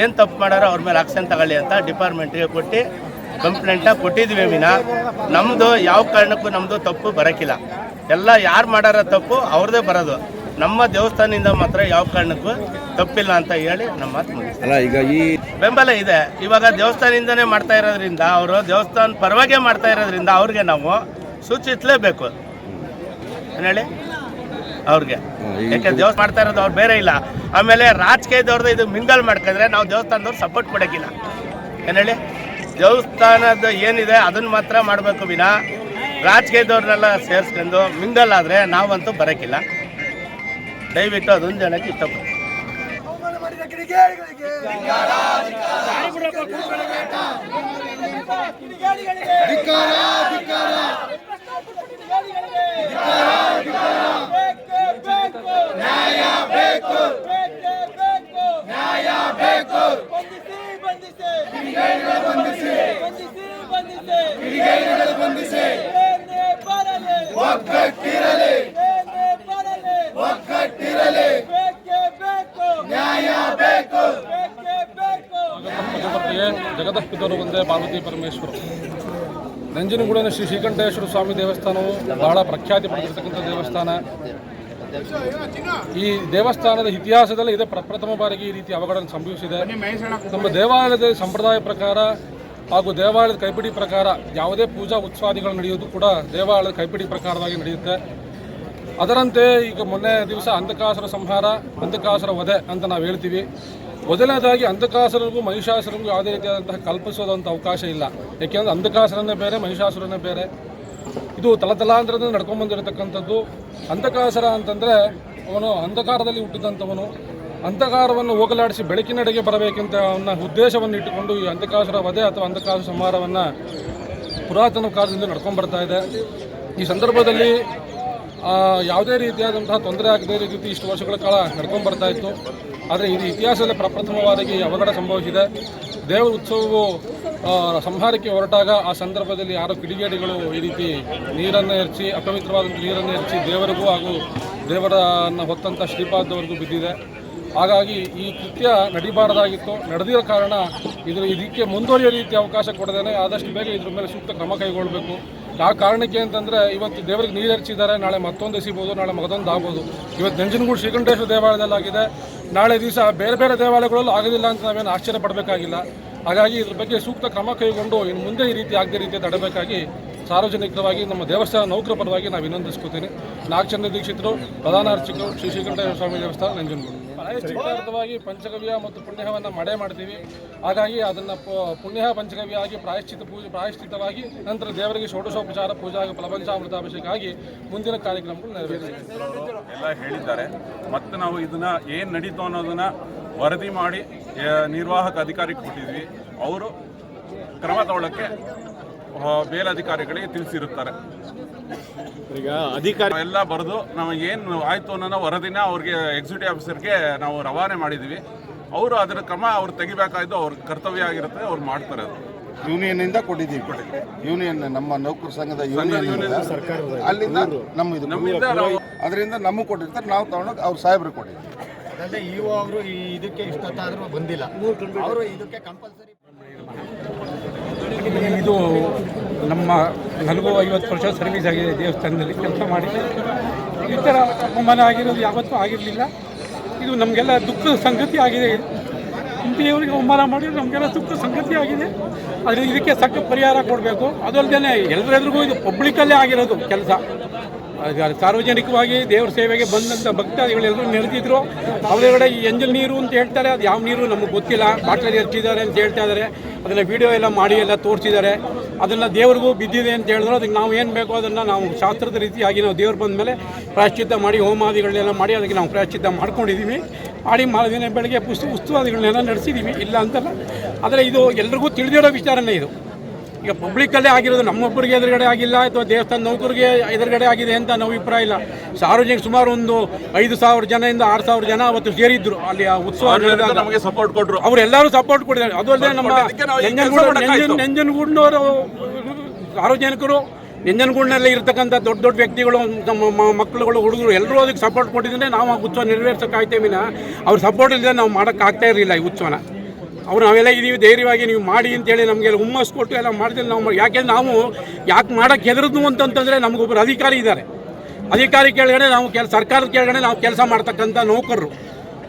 ಏನು ತಪ್ಪು ಮಾಡಾರೋ ಅವ್ರ ಮೇಲೆ ಆಕ್ಷನ್ ತಗೊಳ್ಳಿ ಅಂತ ಡಿಪಾರ್ಟ್ಮೆಂಟ್ಗೆ ಕೊಟ್ಟು ಕಂಪ್ಲೇಂಟ ಕೊಟ್ಟಿದ್ವಿ ವಿನ ನಮ್ಮದು ಯಾವ ಕಾರಣಕ್ಕೂ ನಮ್ಮದು ತಪ್ಪು ಬರೋಕ್ಕಿಲ್ಲ ಎಲ್ಲ ಯಾರು ಮಾಡಾರ ತಪ್ಪು ಅವ್ರದೇ ಬರೋದು. ನಮ್ಮ ದೇವಸ್ಥಾನದಿಂದ ಮಾತ್ರ ಯಾವ ಕಾರಣಕ್ಕೂ ತಪ್ಪಿಲ್ಲ ಅಂತ ಹೇಳಿ ನಮ್ಮ ಮಾತು ಈಗ ಈ ಬೆಂಬಲ ಇದೆ. ಇವಾಗ ದೇವಸ್ಥಾನದಿಂದನೇ ಮಾಡ್ತಾ ಇರೋದ್ರಿಂದ ಅವರು ದೇವಸ್ಥಾನ ಪರವಾಗಿ ಮಾಡ್ತಾ ಇರೋದ್ರಿಂದ ಅವ್ರಿಗೆ ನಾವು ಸೂಚಿಸಲೇಬೇಕು. ಏನು ಹೇಳಿ? ಅವ್ರಿಗೆ. ಯಾಕೆ ದೇವಸ್ಥಾನ ಮಾಡ್ತಾ ಇರೋದು ಅವ್ರು ಬೇರೆ ಇಲ್ಲ. ಆಮೇಲೆ ರಾಜಕೀಯದವ್ರದ್ದು ಇದು ಮಿಂಗಲ್ ಮಾಡ್ಕೊಂಡ್ರೆ ನಾವು ದೇವಸ್ಥಾನದವ್ರು ಸಪೋರ್ಟ್ ಕೊಡೋಕ್ಕಿಲ್ಲ ಏನು ಹೇಳಿ? ದೇವಸ್ಥಾನದ ಏನಿದೆ ಅದನ್ನು ಮಾತ್ರ ಮಾಡಬೇಕು ವಿನ. ರಾಜಕೀಯದವ್ರನ್ನೆಲ್ಲ ಸೇರಿಸ್ಕೊಂಡು ಮಿಂಗಲ್ ಆದರೆ ನಾವಂತೂ ಬರೋಕ್ಕಿಲ್ಲ ದಯವಿಟ್ಟು ಅದೊಂದು ಜನಕ್ಕೆ ಇಷ್ಟಪಡ್ತೀನಿ ನ್ಯಾಯ ಬೇಕು ನ್ಯಾಯ ಬೇಕು ಬಂಧಿಸಿ. ಬಂಧಿಸಿ ಬಂಧಿಸಿ ಬಂಧಿಸಿ ಬಂಧಿಸಿ ಒಗ್ಗಟ್ಟಿರಲಿ. ಏನೇ ಬರಲಿ ಒಗ್ಗಟ್ಟಿರಲಿ ಬೇಕೇ ಬೇಕು ನ್ಯಾಯ ಬೇಕು ಬೇಕೇ ಬೇಕು ಜಗತ್ತಿಗೆ ಪಿತರು ಒಂದೇ ಪಾರ್ವತಿ ಪರಮೇಶ್ವರ. ನಂಜನಗೂಡಿನ ಶ್ರೀ ಶ್ರೀಕಂಠೇಶ್ವರ ಸ್ವಾಮಿ ದೇವಸ್ಥಾನವು ಬಹಳ ಪ್ರಖ್ಯಾತಿ ಪಡೆದಿರ್ತಕ್ಕಂಥ ದೇವಸ್ಥಾನ. ಈ ದೇವಸ್ಥಾನದ ಇತಿಹಾಸದಲ್ಲಿ ಇದೇ ಪ್ರಪ್ರಥಮ ಬಾರಿಗೆ ಈ ರೀತಿ ಅವಘಡ ಸಂಭವಿಸಿದೆ. ನಮ್ಮ ದೇವಾಲಯದ ಸಂಪ್ರದಾಯ ಪ್ರಕಾರ ಹಾಗೂ ದೇವಾಲಯದ ಕೈಪಿಡಿ ಪ್ರಕಾರ ಯಾವುದೇ ಪೂಜಾ ಉತ್ಸವಾದಿಗಳು ನಡೆಯೋದು ಕೂಡ ದೇವಾಲಯದ ಕೈಪಿಡಿ ಪ್ರಕಾರವಾಗಿ ನಡೆಯುತ್ತೆ. ಅದರಂತೆ ಈಗ ಮೊನ್ನೆ ದಿವಸ ಅಂಧಕಾಸುರ ಸಂಹಾರ, ಅಂಧಕಾಸುರ ವಧೆ ಅಂತ ನಾವು ಹೇಳ್ತೀವಿ. ಮೊದಲನೇದಾಗಿ ಅಂಧಕಾಸುರನಿಗೂ ಮಹಿಷಾಸುರನಿಗೂ ಯಾವುದೇ ರೀತಿಯಾದಂತಹ ಕಲ್ಪಿಸೋದಂಥ ಅವಕಾಶ ಇಲ್ಲ. ಯಾಕೆಂದ್ರೆ ಅಂಧಕಾಸುರನೇ ಬೇರೆ ಮಹಿಷಾಸುರನೇ ಬೇರೆ. ಇದು ತಲತಲಾಂತರದಿಂದ ನಡ್ಕೊಂಡು ಬಂದಿರತಕ್ಕಂಥದ್ದು. ಅಂಧಕಾಸುರ ಅಂತಂದರೆ ಅವನು ಅಂಧಕಾರದಲ್ಲಿ ಹುಟ್ಟಿದಂಥವನು. ಅಂಧಕಾರವನ್ನು ಹೋಗಲಾಡಿಸಿ ಬೆಳಕಿನಡೆಗೆ ಬರಬೇಕಂತ ಅವನ ಉದ್ದೇಶವನ್ನು ಇಟ್ಟುಕೊಂಡು ಈ ಅಂಧಕಾಸುರ ವಧೆ ಅಥವಾ ಅಂಧಕಾಸುರ ಸಂಹಾರವನ್ನು ಪುರಾತನ ಕಾಲದಿಂದ ನಡ್ಕೊಂಡು ಬರ್ತಾ ಇದೆ. ಈ ಸಂದರ್ಭದಲ್ಲಿ ಯಾವುದೇ ರೀತಿಯಾದಂತಹ ತೊಂದರೆ ಆಗದೇ ರೀತಿ ಇಷ್ಟು ವರ್ಷಗಳ ಕಾಲ ನಡ್ಕೊಂಡು ಬರ್ತಾ ಇತ್ತು. ಆದರೆ ಇದು ಇತಿಹಾಸದಲ್ಲಿ ಪ್ರಪ್ರಥಮವಾದಾಗಿ ಅವಘಡ ಸಂಭವಿಸಿದೆ. ದೇವರ ಉತ್ಸವವು ಸಂಹಾರಕ್ಕೆ ಹೊರಟಾಗ ಆ ಸಂದರ್ಭದಲ್ಲಿ ಯಾರೋ ಕಿಡಿಗೇಡಿಗಳು ಈ ರೀತಿ ನೀರನ್ನು ಎರಚಿ ಅಪವಿತ್ರವಾದಂಥ ನೀರನ್ನು ಎರಚಿ ದೇವರಿಗೂ ಹಾಗೂ ದೇವರನ್ನು ಹೊತ್ತಂಥ ಶ್ರೀಪಾದವರಿಗೂ ಬಿದ್ದಿದೆ. ಹಾಗಾಗಿ ಈ ಕೃತ್ಯ ನಡಿಬಾರದಾಗಿತ್ತು. ನಡೆದಿರೋ ಕಾರಣ ಇದು ಇದಕ್ಕೆ ಮುಂದುವರಿಯೋ ರೀತಿ ಅವಕಾಶ ಕೊಡದೇನೆ. ಆದಷ್ಟು ಬೇಗ ಇದ್ರ ಮೇಲೆ ಸೂಕ್ತ ಕ್ರಮ ಕೈಗೊಳ್ಳಬೇಕು ಯಾವ ಕಾರಣಕ್ಕೆ ಅಂತಂದರೆ ಇವತ್ತು ದೇವರಿಗೆ ನೀರು ಹರಿಸಿದ್ದಾರೆ, ನಾಳೆ ಮತ್ತೊಂದು ಎಸಿಬೋದು, ನಾಳೆ ಮಗದೊಂದು ಆಗ್ಬೋದು. ಇವತ್ತು ನಂಜನಗೂಡು ಶ್ರೀಕಂಠೇಶ್ವರ ದೇವಾಲಯದಲ್ಲಿ ಆಗಿದೆ. ನಾಳೆ ದಿವಸ ಬೇರೆ ಬೇರೆ ದೇವಾಲಯಗಳಲ್ಲೂ ಆಗೋದಿಲ್ಲ ಅಂತ ನಾವೇನು ಆಶ್ಚರ್ಯ ಪಡಬೇಕಾಗಿಲ್ಲ. ಹಾಗಾಗಿ ಇದ್ರ ಬಗ್ಗೆ ಸೂಕ್ತ ಕ್ರಮ ಕೈಗೊಂಡು ಇನ್ನು ಮುಂದೆ ಈ ರೀತಿ ಆಗದೇ ರೀತಿ ತಡಬೇಕಾಗಿ ಸಾರ್ವಜನಿಕವಾಗಿ ನಮ್ಮ ದೇವಸ್ಥಾನ ನೌಕರ ಪರವಾಗಿ ನಾವು ವಿನಂದಿಸ್ಕೋತೀನಿ ನಾಗಚಂದ್ರ ದೀಕ್ಷಿತರು, ಪ್ರಧಾನ ಅರ್ಚಕರು, ಶ್ರೀ ಶ್ರೀಕಂಠೇಶ್ವರ ಸ್ವಾಮಿ ದೇವಸ್ಥಾನ, ನಂಜನಗೂಡು. ಪ್ರಾಯಶ್ಚಿತ್ತಾರ್ಥವಾಗಿ ಪಂಚಗವ್ಯ ಮತ್ತು ಪುಣ್ಯವನ್ನು ಮಡೆ ಮಾಡ್ತೀವಿ. ಹಾಗಾಗಿ ಅದನ್ನು ಪುಣ್ಯ ಪಂಚಗವ್ಯ ಆಗಿ ಪ್ರಾಯಶ್ಚಿತ ಪೂಜೆ ಪ್ರಾಯಶ್ಚಿತವಾಗಿ ನಂತರ ದೇವರಿಗೆ ಷೋಡಶೋಪಚಾರ ಪೂಜಾ ಹಾಗೂ ಫಲಪಂಚಾಮೃತ ಅಭಿಷೇಕ ಆಗಿ ಮುಂದಿನ ಕಾರ್ಯಕ್ರಮಗಳು ನೆರವೇರಿಸಿದೆ ಎಲ್ಲ ಹೇಳಿದ್ದಾರೆ. ಮತ್ತು ನಾವು ಇದನ್ನ ಏನು ನಡೀತು ಅನ್ನೋದನ್ನ ವರದಿ ಮಾಡಿ ನಿರ್ವಾಹಕ ಅಧಿಕಾರಿಗೆ ಕೊಟ್ಟಿದ್ವಿ. ಅವರು ಕ್ರಮ ತಗೊಳ್ಳೋಕ್ಕೆ ಮೇಲಧಿಕಾರಿಗಳಿಗೆ ತಿಳಿಸಿರುತ್ತಾರೆ. ಈಗ ಅಧಿಕಾರಿ ಎಲ್ಲ ಬರೆದು ನಮಗೇನು ಏನು ಆಯ್ತು ಅನ್ನೋ ವರದಿನ ಅವ್ರಿಗೆ ಎಕ್ಸಿಕ್ಯೂಟಿವ್ ಆಫೀಸರ್ಗೆ ನಾವು ರವಾನೆ ಮಾಡಿದ್ವಿ. ಅವರು ಅದರ ಕ್ರಮ ಅವ್ರು ತೆಗಿಬೇಕಾಯ್ತು ಅವ್ರ ಕರ್ತವ್ಯ ಆಗಿರುತ್ತೆ ಅವ್ರು ಮಾಡ್ತಾರೆ ಅದು. ಯೂನಿಯನ್ ಇಂದ ಕೊಟ್ಟಿದ್ದೀವಿ. ಯೂನಿಯನ್ ನಮ್ಮ ನೌಕರ ಸಂಘದ ಯೂನಿಯನ್ ಅಲ್ಲಿಂದ ನಮ್ಮ ಇದು ನಮ್ಮಿಂದ ನಾವು ಅದರಿಂದ ನಮಗೆ ಕೊಟ್ಟಿರ್ತಾರೆ ನಾವು ತಗೊಂಡೋಗಿ ಅವ್ರ ಸಾಹೇಬ್ರಿಗೆ ಕೊಟ್ಟಿದ್ದೀವಿ. ಅದೇ ಇವ ಅವರು ಇದಕ್ಕೆ ಇಷ್ಟೊತ್ತಾದರೂ ಬಂದಿಲ್ಲ. ಅವರು ಇದಕ್ಕೆ ಕಂಪಲ್ಸರಿ ಇದು ನಮ್ಮ ನನಗೂ ಐವತ್ತು ವರ್ಷ ಸರ್ವಿಸ್ ಆಗಿದೆ ದೇವಸ್ಥಾನದಲ್ಲಿ ಕೆಲಸ ಮಾಡಿ. ಈ ಥರ ಅವಮಾನ ಆಗಿರೋದು ಯಾವತ್ತೂ ಆಗಿರಲಿಲ್ಲ. ಇದು ನಮಗೆಲ್ಲ ದುಃಖದ ಸಂಗತಿ ಆಗಿದೆ. ಹಂಪಿಯವರಿಗೆ ಅವಮಾನ ಮಾಡಿದ್ರೆ ನಮಗೆಲ್ಲ ದುಃಖ ಸಂಗತಿ ಆಗಿದೆ. ಆದರೆ ಇದಕ್ಕೆ ಸಕ್ಕ ಪರಿಹಾರ ಕೊಡಬೇಕು. ಅದಲ್ಲದೆ ಎಲ್ಲರೆದ್ರಿಗೂ ಇದು ಪಬ್ಲಿಕಲ್ಲೇ ಆಗಿರೋದು ಕೆಲಸ. ಸಾರ್ವಜನಿಕವಾಗಿ ದೇವ್ರ ಸೇವೆಗೆ ಬಂದಂಥ ಭಕ್ತಾದಿಗಳೆಲ್ಲರೂ ನೆರೆದಿದ್ರು. ಅವರೆಗಡೆ ಈ ಎಂಜಲ್ ನೀರು ಅಂತ ಹೇಳ್ತಾರೆ. ಅದು ಯಾವ ನೀರು ನಮಗೆ ಗೊತ್ತಿಲ್ಲ. ಬಾಟ್ಲಲ್ಲಿ ಹಚ್ಚಿದ್ದಾರೆ ಅಂತ ಹೇಳ್ತಾ ಇದ್ದಾರೆ. ಅದನ್ನು ವಿಡಿಯೋ ಎಲ್ಲ ಮಾಡಿ, ಎಲ್ಲ ತೋರಿಸಿದ್ದಾರೆ. ಅದನ್ನು ದೇವರಿಗೂ ಬಿದ್ದಿದೆ ಅಂತ ಹೇಳಿದ್ರು. ಅದಕ್ಕೆ ನಾವು ಏನು ಬೇಕೋ ಅದನ್ನು ನಾವು ಶಾಸ್ತ್ರದ ರೀತಿಯಾಗಿ ನಾವು ದೇವ್ರು ಬಂದ ಮೇಲೆ ಪ್ರಾಯಶ್ಚಿತ್ತ ಮಾಡಿ, ಹೋಮಾದಿಗಳನ್ನೆಲ್ಲ ಮಾಡಿ, ಅದಕ್ಕೆ ನಾವು ಪ್ರಾಯಶ್ಚಿತ್ತ ಮಾಡ್ಕೊಂಡಿದ್ದೀವಿ ಮಾಡಿ ಮಾರದಿನ ಬೆಳಗ್ಗೆ ಪುಸ್ತು ಉಸ್ತುವಾದಿಗಳನ್ನೆಲ್ಲ ನಡೆಸಿದ್ದೀವಿ ಇಲ್ಲ ಅಂತಲ್ಲ. ಆದರೆ ಇದು ಎಲ್ರಿಗೂ ತಿಳಿದಿರೋ ವಿಚಾರನೇ ಇದು. ಈಗ ಪಬ್ಲಿಕ್ಕಲ್ಲೇ ಆಗಿರೋದು ನಮ್ಮೊಬ್ಬರಿಗೆ ಎದುರುಗಡೆ ಆಗಿಲ್ಲ ಅಥವಾ ದೇವಸ್ಥಾನ ನೌಕರಿಗೆ ಎದುರುಗಡೆ ಆಗಿದೆ ಅಂತ ನಾವು ಅಭಿಪ್ರಾಯ ಇಲ್ಲ. ಸಾರ್ವಜನಿಕ ಸುಮಾರು ಒಂದು ಐದು ಸಾವಿರ ಜನದಿಂದ ಆರು ಸಾವಿರ ಜನ ಅವತ್ತು ಸೇರಿದ್ರು. ಅಲ್ಲಿ ಆ ಉತ್ಸವ ನಮಗೆ ಸಪೋರ್ಟ್ ಕೊಟ್ಟರು ಅವರೆಲ್ಲರೂ ಸಪೋರ್ಟ್ ಕೊಟ್ಟಿದ್ದಾರೆ. ಅದು ಅಲ್ಲದೆ ನಮ್ಮ ನಂಜನಗೂಡಿನವರು ಸಾರ್ವಜನಿಕರು ನಂಜನಗೂಡಿನಲ್ಲಿ ಇರತಕ್ಕಂಥ ದೊಡ್ಡ ದೊಡ್ಡ ವ್ಯಕ್ತಿಗಳು ನಮ್ಮ ಮಕ್ಕಳುಗಳು ಹುಡುಗರು ಎಲ್ಲರೂ ಅದಕ್ಕೆ ಸಪೋರ್ಟ್ ಕೊಟ್ಟಿದ್ರೆ ನಾವು ಆ ಉತ್ಸವ ನೆರವೇರ್ಸಕ್ಕೆ ಆಯ್ತೇವಿನ ಅವ್ರ ಸಪೋರ್ಟ್ ಇಲ್ಲದೆ ನಾವು ಮಾಡೋಕ್ಕಾಗ್ತಾ ಇರಲಿಲ್ಲ ಈ ಉತ್ಸವನ. ಅವ್ರು ನಾವೆಲ್ಲ ಇದೀವಿ, ಧೈರ್ಯವಾಗಿ ನೀವು ಮಾಡಿ ಅಂತೇಳಿ ನಮಗೆಲ್ಲ ಹುಮ್ಮಸ್ ಕೊಟ್ಟು ಎಲ್ಲ ಮಾಡಿದ್ರೆ ನಾವು ಯಾಕೆಂದ್ರೆ ನಾವು ಯಾಕೆ ಮಾಡೋಕ್ಕೆ ಹೆದರದ್ನು ಅಂತಂತಂದರೆ ನಮಗೊಬ್ಬರು ಅಧಿಕಾರಿ ಇದ್ದಾರೆ. ಅಧಿಕಾರಿ ಕೆಳಗಡೆ ನಾವು ಕೆಲ, ಸರ್ಕಾರದ ಕೆಳಗಡೆ ನಾವು ಕೆಲಸ ಮಾಡ್ತಕ್ಕಂಥ ನೌಕರರು.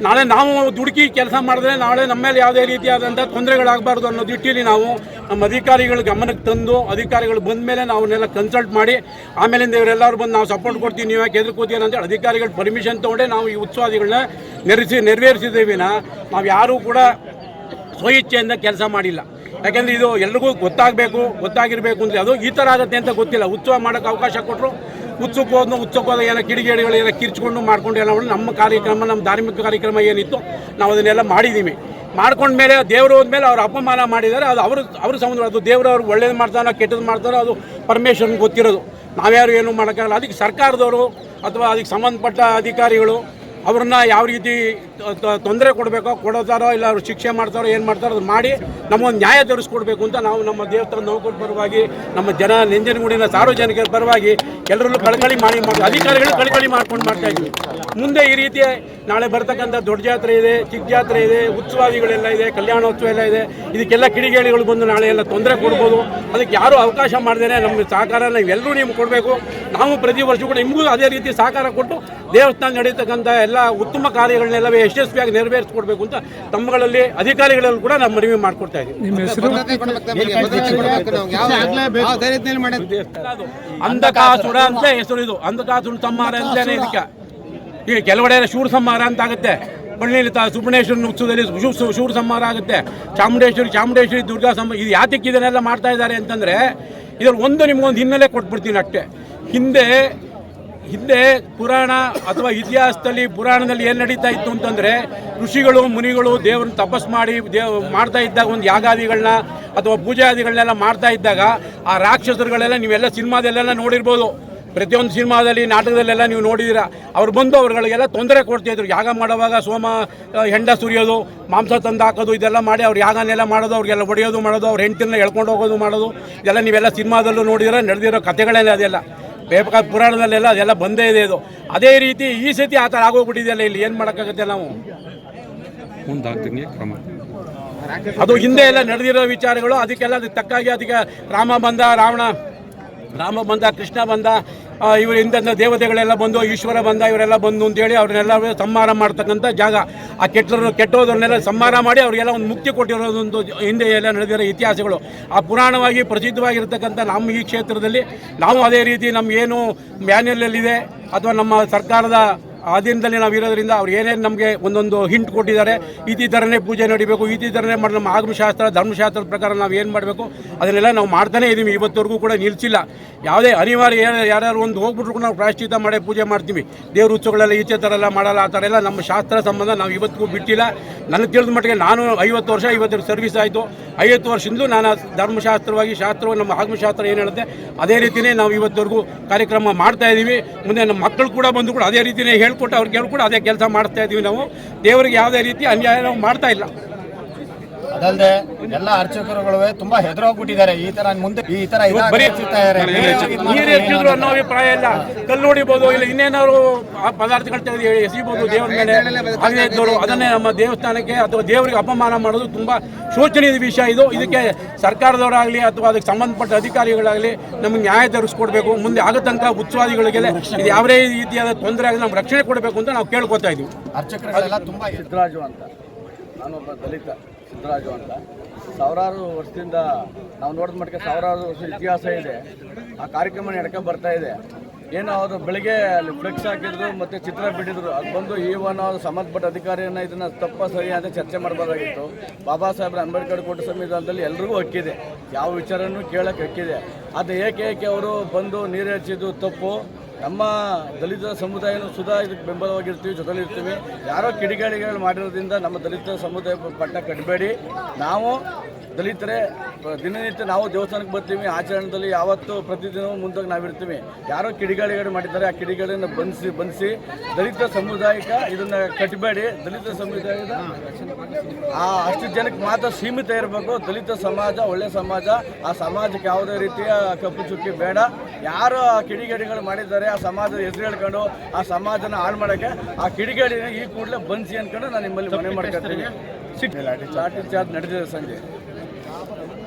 ನಾಳೆ ನಾವು ದುಡುಕಿ ಕೆಲಸ ಮಾಡಿದ್ರೆ ನಾಳೆ ನಮ್ಮ ಮೇಲೆ ಯಾವುದೇ ರೀತಿಯಾದಂಥ ತೊಂದರೆಗಳಾಗಬಾರ್ದು ಅನ್ನೋ ದೃಷ್ಟಿಯಲ್ಲಿ ನಾವು ನಮ್ಮ ಅಧಿಕಾರಿಗಳ ಗಮನಕ್ಕೆ ತಂದು ಅಧಿಕಾರಿಗಳು ಬಂದ ಮೇಲೆ ನಾವು ಅವನ್ನೆಲ್ಲ ಕನ್ಸಲ್ಟ್ ಮಾಡಿ, ಆಮೇಲಿಂದ ಇವರೆಲ್ಲರೂ ಬಂದು ನಾವು ಸಪೋರ್ಟ್ ಕೊಡ್ತೀವಿ, ನೀವು ಯಾಕೆ ಎದುರು ಕೂತೀರ ಅಂತೇಳಿ ಅಧಿಕಾರಿಗಳ ಪರ್ಮಿಷನ್ ತೊಗೊಂಡೆ ನಾವು ಈ ಉತ್ಸವಾದಿಗಳನ್ನ ನೆರೆಸಿ ನೆರವೇರಿಸಿದ್ದೇವಿನ ನಾವು ಯಾರೂ ಕೂಡ ಸ್ವಇಚ್ಛೆಯಿಂದ ಕೆಲಸ ಮಾಡಿಲ್ಲ. ಯಾಕೆಂದರೆ ಇದು ಎಲ್ರಿಗೂ ಗೊತ್ತಾಗಬೇಕು, ಗೊತ್ತಾಗಿರಬೇಕು ಅಂದರೆ ಅದು ಈ ಥರ ಆಗುತ್ತೆ ಅಂತ ಗೊತ್ತಿಲ್ಲ. ಉತ್ಸವ ಮಾಡೋಕ್ಕೆ ಅವಕಾಶ ಕೊಟ್ಟರು ಉತ್ಸವಕ್ಕೆ ಹೋದ್ನು, ಉತ್ಸವಕ್ಕೆ ಹೋದ ಏನೋ ಕಿಡಿಗೇಡಿಗಳು ಏನೋ ಕಿರ್ಚ್ಕೊಂಡು ಮಾಡ್ಕೊಂಡು ಏನೋ ನಮ್ಮ ಕಾರ್ಯಕ್ರಮ, ನಮ್ಮ ಧಾರ್ಮಿಕ ಕಾರ್ಯಕ್ರಮ ಏನಿತ್ತು, ನಾವು ಅದನ್ನೆಲ್ಲ ಮಾಡಿದ್ದೀವಿ ಮಾಡ್ಕೊಂಡ್ಮೇಲೆ ದೇವರು ಹೋದ್ಮೇಲೆ ಅವ್ರು ಅಪಮಾನ ಮಾಡಿದ್ದಾರೆ. ಅದು ಅವರು, ಅವ್ರ ಸಂಬಂಧ, ಅದು ದೇವರು ಅವ್ರು ಒಳ್ಳೇದು ಮಾಡ್ತಾರೋ ಕೆಟ್ಟದ್ದು ಮಾಡ್ತಾರೋ, ಅದು ಪರಮೇಶ್ವರನ್ ಗೊತ್ತಿರೋದು. ನಾವ್ಯಾರು ಏನು ಮಾಡೋಕ್ಕಾಗಲ್ಲ. ಅದಕ್ಕೆ ಸರ್ಕಾರದವರು ಅಥವಾ ಅದಕ್ಕೆ ಸಂಬಂಧಪಟ್ಟ ಅಧಿಕಾರಿಗಳು ಅವ್ರನ್ನ ಯಾವ ರೀತಿ ತೊಂದರೆ ಕೊಡಬೇಕೋ ಕೊಡೋತಾರೋ ಇಲ್ಲ ಅವ್ರು ಶಿಕ್ಷೆ ಮಾಡ್ತಾರೋ, ಏನು ಮಾಡ್ತಾರೋ ಅದು ಮಾಡಿ ನಮಗೊಂದು ನ್ಯಾಯ ತೋರಿಸ್ಕೊಡ್ಬೇಕು ಅಂತ ನಾವು ನಮ್ಮ ದೇವಸ್ಥಾನ ನೌಕರ ಪರವಾಗಿ, ನಮ್ಮ ಜನ ನೆಂಜನಗೂಡಿನ ಸಾರ್ವಜನಿಕರ ಪರವಾಗಿ ಎಲ್ಲರಲ್ಲೂ ಕಳಕಳಿ ಮಾಡಿ ಮಾಡಿ ಅಧಿಕಾರಿಗಳು ಕಳಕಳಿ ಮಾಡ್ಕೊಂಡು ಮಾಡ್ತಾ ಇದ್ವಿ. ಮುಂದೆ ಈ ರೀತಿ ನಾಳೆ ಬರ್ತಕ್ಕಂಥ ದೊಡ್ಡ ಜಾತ್ರೆ ಇದೆ, ಚಿಕ್ಕ ಜಾತ್ರೆ ಇದೆ, ಉತ್ಸವಾದಿಗಳೆಲ್ಲ ಇದೆ, ಕಲ್ಯಾಣೋತ್ಸವ ಎಲ್ಲ ಇದೆ. ಇದಕ್ಕೆಲ್ಲ ಕಿಡಿಗೇಡಿಗಳು ಬಂದು ನಾಳೆ ಎಲ್ಲ ತೊಂದರೆ ಕೊಡ್ಬೋದು. ಅದಕ್ಕೆ ಯಾರು ಅವಕಾಶ ಮಾಡ್ದೇನೆ ನಮ್ಮ ಸಹಕಾರ ನಾವೆಲ್ಲರೂ ನಿಮ್ಗೆ ಕೊಡಬೇಕು. ನಾವು ಪ್ರತಿ ವರ್ಷ ಕೂಡ ನಿಮಗೂ ಅದೇ ರೀತಿ ಸಹಕಾರ ಕೊಟ್ಟು ದೇವಸ್ಥಾನ ನಡೀತಕ್ಕಂಥ ಎಲ್ಲ ಉತ್ತಮ ಕಾರ್ಯಗಳನ್ನೆಲ್ಲ ಯಶಸ್ವಿಯಾಗಿ ನೆರವೇರಿಸಿಕೊಡ್ಬೇಕು ಅಂತ ತಮ್ಮಗಳಲ್ಲಿ ಅಧಿಕಾರಿಗಳಲ್ಲೂ ಕೂಡ ನಾವು ಮನವಿ ಮಾಡ್ಕೊಡ್ತಾ ಇದ್ದೀವಿ. ಅಂಧಕಾಸುರ ಅಂತ ಹೆಸರು ಇದು. ಅಂಧಕಾಸುರ ಸಂಹಾರ ಅಂತಾನೆ ಇದಕ್ಕೆ ಈಗ ಕೆಲವೆಡೆ ಶೂರ ಸಂಹಾರ ಅಂತ ಆಗುತ್ತೆ. ಪಳ್ಳಿಲಿ ತಾ ಸುಬ್ರಹ್ಮಣ್ಯೇಶ್ವರನ ಉತ್ಸವದಲ್ಲಿ ಶೂರ ಸಂಹಾರ ಆಗುತ್ತೆ. ಚಾಮುಂಡೇಶ್ವರಿ ಚಾಮುಂಡೇಶ್ವರಿ ದುರ್ಗಾ ಸಂಹಾರ ಇದು ಯಾತಕ್ಕೆ ಇದನ್ನೆಲ್ಲ ಮಾಡ್ತಾ ಇದ್ದಾರೆ ಅಂತಂದ್ರೆ ಇದ್ರಲ್ಲಿ ಒಂದು ನಿಮ್ಗೊಂದು ಹಿನ್ನೆಲೆ ಕೊಟ್ಬಿಡ್ತೀನಿ ಅಷ್ಟೇ. ಹಿಂದೆ ಹಿಂದೆ ಪುರಾಣ ಅಥವಾ ಇತಿಹಾಸದಲ್ಲಿ ಪುರಾಣದಲ್ಲಿ ಏನು ನಡೀತಾ ಇತ್ತು ಅಂತಂದರೆ ಋಷಿಗಳು, ಮುನಿಗಳು ದೇವ್ರನ್ನ ತಪಸ್ ಮಾಡಿ ದೇವ್ ಮಾಡ್ತಾ ಇದ್ದಾಗ ಒಂದು ಯಾಗಾದಿಗಳನ್ನ ಅಥವಾ ಪೂಜಾದಿಗಳನ್ನೆಲ್ಲ ಮಾಡ್ತಾ ಇದ್ದಾಗ ಆ ರಾಕ್ಷಸರುಗಳೆಲ್ಲ ನೀವೆಲ್ಲ ಸಿನಿಮಾದಲ್ಲೆಲ್ಲ ನೋಡಿರ್ಬೋದು. ಪ್ರತಿಯೊಂದು ಸಿನಿಮಾದಲ್ಲಿ, ನಾಟಕದಲ್ಲೆಲ್ಲ ನೀವು ನೋಡಿದ್ದೀರಾ ಅವ್ರು ಬಂದು ಅವ್ರುಗಳಿಗೆಲ್ಲ ತೊಂದರೆ ಕೊಡ್ತಾಯಿದ್ರು ಯಾಗ ಮಾಡುವಾಗ ಸೋಮ ಹೆಂಡ ಸುರಿಯೋದು, ಮಾಂಸ ತಂದು ಹಾಕೋದು, ಇದೆಲ್ಲ ಮಾಡಿ ಅವ್ರು ಯಾಗನೆಲ್ಲ ಮಾಡೋದು, ಅವ್ರಿಗೆಲ್ಲ ಹೊಡೆಯೋದು ಮಾಡೋದು, ಅವ್ರ ಹೆಂಡತಿನ ಎಳ್ಕೊಂಡು ಹೋಗೋದು ಮಾಡೋದು. ಇದೆಲ್ಲ ನೀವೆಲ್ಲ ಸಿನಿಮಾದಲ್ಲೂ ನೋಡಿದಿರ, ನಡೆದಿರೋ ಕಥೆಗಳೆಲ್ಲ ಅದೆಲ್ಲ. ಬೇಕಾದ ಪುರಾಣದಲ್ಲೆಲ್ಲ ಅದೆಲ್ಲ ಬಂದೇ ಇದೆ ಇದು. ಅದೇ ರೀತಿ ಈ ಸತಿ ಆ ಥರ ಆಗೋಗ್ಬಿಟ್ಟಿದೆಯಲ್ಲ ಇಲ್ಲಿ ಏನು ಮಾಡೋಕ್ಕಾಗತ್ತೆ ನಾವು? ಮುಂದಾಗ್ದಂಗೆ ಕ್ರಮ. ಅದು ಹಿಂದೆ ಎಲ್ಲ ನಡೆದಿರೋ ವಿಚಾರಗಳು ಅದಕ್ಕೆಲ್ಲ ಅದಕ್ಕೆ ತಕ್ಕಾಗಿ ಅದಕ್ಕೆ ರಾಮ ಬಂದ ರಾವಣ ರಾಮ ಬಂದ ಕೃಷ್ಣ ಬಂದ ಇವರು ಇಂಥ ದೇವತೆಗಳೆಲ್ಲ ಬಂದು ಈಶ್ವರ ಬಂದ, ಇವರೆಲ್ಲ ಬಂದು ಅಂತೇಳಿ ಅವ್ರನ್ನೆಲ್ಲ ಸಂಹಾರ ಮಾಡ್ತಕ್ಕಂಥ ಜಾಗ. ಆ ಕೆಟ್ಟರು ಕೆಟ್ಟೋದನ್ನೆಲ್ಲ ಸಂಹಾರ ಮಾಡಿ ಅವರಿಗೆಲ್ಲ ಒಂದು ಮುಕ್ತಿ ಕೊಟ್ಟಿರೋದೊಂದು ಹಿಂದೆ ಎಲ್ಲ ನಡೆದಿರೋ ಇತಿಹಾಸಗಳು. ಆ ಪುರಾಣವಾಗಿ ಪ್ರಸಿದ್ಧವಾಗಿರ್ತಕ್ಕಂಥ ನಮ್ಮ ಈ ಕ್ಷೇತ್ರದಲ್ಲಿ ನಾವು ಅದೇ ರೀತಿ ನಮಗೇನು ಮ್ಯಾನ್ಯಲಲ್ಲಿದೆ ಅಥವಾ ನಮ್ಮ ಸರ್ಕಾರದ ಅಧೀನದಲ್ಲಿ ನಾವು ಇರೋದ್ರಿಂದ ಅವ್ರು ಏನೇನು ನಮಗೆ ಒಂದೊಂದು ಹಿಂಟ್ ಕೊಟ್ಟಿದ್ದಾರೆ, ಈ ಥರನೇ ಪೂಜೆ ನಡಿಬೇಕು, ಈ ಥರನೇ ಮಾಡಿ, ನಮ್ಮ ಆಗಮಶಾಸ್ತ್ರ, ಧರ್ಮಶಾಸ್ತ್ರದ ಪ್ರಕಾರ ನಾವು ಏನು ಮಾಡಬೇಕು, ಅದನ್ನೆಲ್ಲ ನಾವು ಮಾಡ್ತಾನೇ ಇದ್ದೀವಿ ಇವತ್ತವರೆಗೂ ಕೂಡ ನಿಲ್ಲಿಸಿಲ್ಲ ಯಾವುದೇ ಅನಿವಾರ್ಯ ಯಾರ್ಯಾರು ಒಂದು ಹೋಗ್ಬಿಟ್ರು ಕೂಡ ನಾವು ಪ್ರಾಶ್ಚಿತ ಮಾಡಿ ಪೂಜೆ ಮಾಡ್ತೀವಿ. ದೇವ್ರ ಉತ್ಸವಗಳೆಲ್ಲ ಈಚೆ ಥರ ಎಲ್ಲ ಮಾಡಲ್ಲ, ಆ ಥರ ಎಲ್ಲ ನಮ್ಮ ಶಾಸ್ತ್ರ ಸಂಬಂಧ ನಾವು ಇವತ್ತಿಗೂ ಬಿಟ್ಟಿಲ್ಲ. ನನಗೆ ತಿಳಿದ ಮಟ್ಟಿಗೆ ನಾನು ಐವತ್ತು ವರ್ಷ ಇವತ್ತು ಸರ್ವಿಸ್ ಆಯಿತು. ಐವತ್ತು ವರ್ಷದಿಂದ ನಾನು ಧರ್ಮಶಾಸ್ತ್ರವಾಗಿ ಶಾಸ್ತ್ರ ನಮ್ಮ ಆಗಮಶಾಸ್ತ್ರ ಏನು ಹೇಳುತ್ತೆ, ಅದೇ ರೀತಿಯೇ ನಾವು ಇವತ್ತವರೆಗೂ ಕಾರ್ಯಕ್ರಮ ಮಾಡ್ತಾ ಇದ್ದೀವಿ ಮುಂದೆ ನಮ್ಮ ಮಕ್ಕಳು ಕೂಡ ಬಂದು ಕೂಡ ಅದೇ ರೀತಿಯೇ ಹೇಳ್ಕೊಟ್ಟು ಅವ್ರಿಗೆ ಕೂಡ ಅದೇ ಕೆಲಸ ಮಾಡ್ತಾ ಇದ್ದೀವಿ ನಾವು. ದೇವರಿಗೆ ಯಾವುದೇ ರೀತಿ ಅನ್ಯಾಯ ನಾವು ಮಾಡ್ತಾ ಇಲ್ಲ. ಅದಲ್ಲದೆ ಎಲ್ಲ ಅರ್ಚಕರುಗಳು ತುಂಬಾ ಹೆದರೋಗ್ಬಿಟ್ಟಿದ್ದಾರೆ. ಈ ತರ ಮುಂದೆ ಈ ತರ ನೀರು ಅನ್ನೋ ಅಭಿಪ್ರಾಯ ಇಲ್ಲ. ಕಲ್ಲು ನೋಡಿಬಹುದು ಇಲ್ಲ ಇನ್ನೇನಾದ್ರು ಆ ಪದಾರ್ಥಗಳು ತೆಗೆದು ಎಸಿಬೋದು ದೇವರ ಮೇಲೆ. ಆಗದೇ ಇದ್ದವರು ಅದನ್ನೇ ನಮ್ಮ ದೇವಸ್ಥಾನಕ್ಕೆ ಅಥವಾ ದೇವರಿಗೆ ಅಪಮಾನ ಮಾಡೋದು ತುಂಬಾ ಶೋಚನೀಯ ವಿಷಯ ಇದು. ಇದಕ್ಕೆ ಸರ್ಕಾರದವರಾಗಲಿ ಅಥವಾ ಅದಕ್ಕೆ ಸಂಬಂಧಪಟ್ಟ ಅಧಿಕಾರಿಗಳಾಗಲಿ ನಮಗೆ ನ್ಯಾಯ ತರಿಸ್ಕೊಡ್ಬೇಕು. ಮುಂದೆ ಆಗೋ ತನಕ ಉತ್ಸವಾದಿಗಳಿಗೆಲ್ಲ ಇದು ಯಾವುದೇ ರೀತಿಯಾದ ತೊಂದರೆ ಆಗಲಿ ನಮ್ಗೆ ರಕ್ಷಣೆ ಕೊಡಬೇಕು ಅಂತ ನಾವು ಕೇಳ್ಕೊತಾ ಇದ್ದೀವಿ ಅರ್ಚಕರುಗಳೆಲ್ಲ ತುಂಬಾ ಸಿದ್ದರಾಜು ಅಂತ. ನಾನೊಬ್ಬ ದಲಿತ. ಸಿದ್ದರಾಜು ಅಂತ. ಸಾವಿರಾರು ವರ್ಷದಿಂದ ನಾವು ನೋಡಿದ ಮಟ್ಟಿಗೆ ಸಾವಿರಾರು ವರ್ಷ ಇತಿಹಾಸ ಇದೆ. ಆ ಕಾರ್ಯಕ್ರಮ ನಡ್ಕೊಂಡು ಬರ್ತಾ ಇದೆ. ಏನೋ ಅವರು ಬೆಳಿಗ್ಗೆ ಅಲ್ಲಿ ಫ್ಲೆಕ್ಸ್ ಹಾಕಿದ್ರು ಮತ್ತು ಚಿತ್ರ ಬಿಟ್ಟಿದ್ರು. ಅದು ಬಂದು ಈವನ್ ಅವರು ಸಂಬಂಧಪಟ್ಟ ಅಧಿಕಾರಿಯನ್ನ ಇದನ್ನು ತಪ್ಪ ಸರಿ ಅಂತ ಚರ್ಚೆ ಮಾಡ್ಬೋದಾಗಿತ್ತು. ಬಾಬಾ ಸಾಹೇಬ್ರ ಅಂಬೇಡ್ಕರ್ ಕೊಟ್ಟ ಸಂವಿಧಾನದಲ್ಲಿ ಎಲ್ರಿಗೂ ಹಕ್ಕಿದೆ. ಯಾವ ವಿಚಾರನೂ ಕೇಳಕ್ಕೆ ಹಕ್ಕಿದೆ. ಅದು ಏಕೆ ಏಕೆ ಅವರು ಬಂದು ನೀರು ಹಚ್ಚಿದ್ದು ತಪ್ಪು? ನಮ್ಮ ದಲಿತ ಸಮುದಾಯನೂ ಸುಧಾ ಇದಕ್ಕೆ ಬೆಂಬಲವಾಗಿರ್ತೀವಿ, ಜೊತೆಲಿರ್ತೀವಿ. ಯಾರೋ ಕಿಡಿಗಾಡಿಗಳು ಮಾಡಿರೋದ್ರಿಂದ ನಮ್ಮ ದಲಿತ ಸಮುದಾಯ ಪಟ್ಟ ಕಟ್ಟಬೇಡಿ ನಾವು ದಲಿತರೇ, ದಿನನಿತ್ಯ ನಾವು ದೇವಸ್ಥಾನಕ್ಕೆ ಬರ್ತೀವಿ ಆಚರಣೆಯಲ್ಲಿ ಯಾವತ್ತು ಪ್ರತಿದಿನವೂ ಮುಂದಾಗಿ ನಾವಿರ್ತೀವಿ. ಯಾರೋ ಕಿಡಿಗಾಡಿಗಳು ಮಾಡಿದ್ದಾರೆ, ಆ ಕಿಡಿಗಾಡಿಯನ್ನು ಬಂಧಿಸಿ ಬಂಧಿಸಿ ದಲಿತ ಸಮುದಾಯಕ್ಕೆ ಇದನ್ನು ಕಟ್ಟಬೇಡಿ ದಲಿತ ಸಮುದಾಯದ ಆ ಅಷ್ಟು ಜನಕ್ಕೆ ಮಾತ್ರ ಸೀಮಿತ ಇರಬೇಕು. ದಲಿತ ಸಮಾಜ, ಒಳ್ಳೆ ಸಮಾಜ, ಆ ಸಮಾಜಕ್ಕೆ ಯಾವುದೇ ರೀತಿಯ ಕಪ್ಪು ಚುಕ್ಕಿ ಬೇಡ. ಯಾರು ಆ ಕಿಡಿಗೇಡಿಗಳು ಮಾಡಿದ್ದಾರೆ ಆ ಸಮಾಜದ ಹೆಸರು ಹೇಳ್ಕೊಂಡು ಆ ಸಮಾಜನ ಹಾಳು ಮಾಡೋಕ್ಕೆ ಆ ಕಿಡಿಗೇಡಿನ ಈ ಕೂಡಲೇ ಬನ್ಸಿ ಅನ್ಕೊಂಡು ನಾನು ನಿಮ್ಮಲ್ಲಿ ಮನೆ ಮಾಡ್ಕೊತೀನಿ. ಲಾಠಿ ಲಾಠಿ ಚಾರ್ಜ್ ನಡೆದಿದೆ ಸಂಜೆ.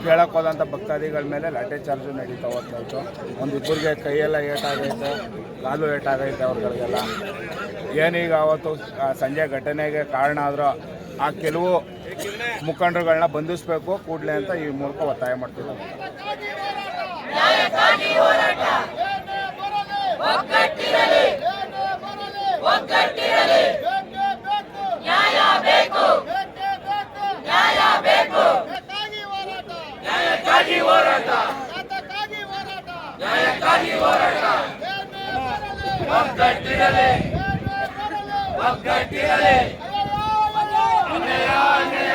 ಕೇಳಕ್ ಹೋದಂಥ ಭಕ್ತಾದಿಗಳ ಮೇಲೆ ಲಾಠಿ ಚಾರ್ಜು ನಡೀತಾ ಹೋಗ್ತಾಯಿತ್ತು ಒಂದು ಇಬ್ಬರಿಗೆ ಕೈಯೆಲ್ಲ ಏಟಾಗೈತೆ ಕಾಲು ಏಟಾಗೈತೆ ಅವ್ರಗಳಿಗೆಲ್ಲ. ಏನೀಗ ಅವತ್ತು ಆ ಸಂಜೆ ಘಟನೆಗೆ ಕಾರಣ ಆದರೂ ಆ ಕೆಲವು ಮುಖಂಡರುಗಳನ್ನ ಬಂಧಿಸಬೇಕು ಕೂಡಲೇ ಅಂತ ಈ ಮೂಲಕ ಒತ್ತಾಯ ಮಾಡ್ತಿದ್ದಾರೆ. ಒಗ್ಗಟ್ಟಿರಲಿ. ಒಗ್ಗಟ್ಟಿರಲಿ. ಅನ್ಯಾಯ ಅನ್ಯಾಯ.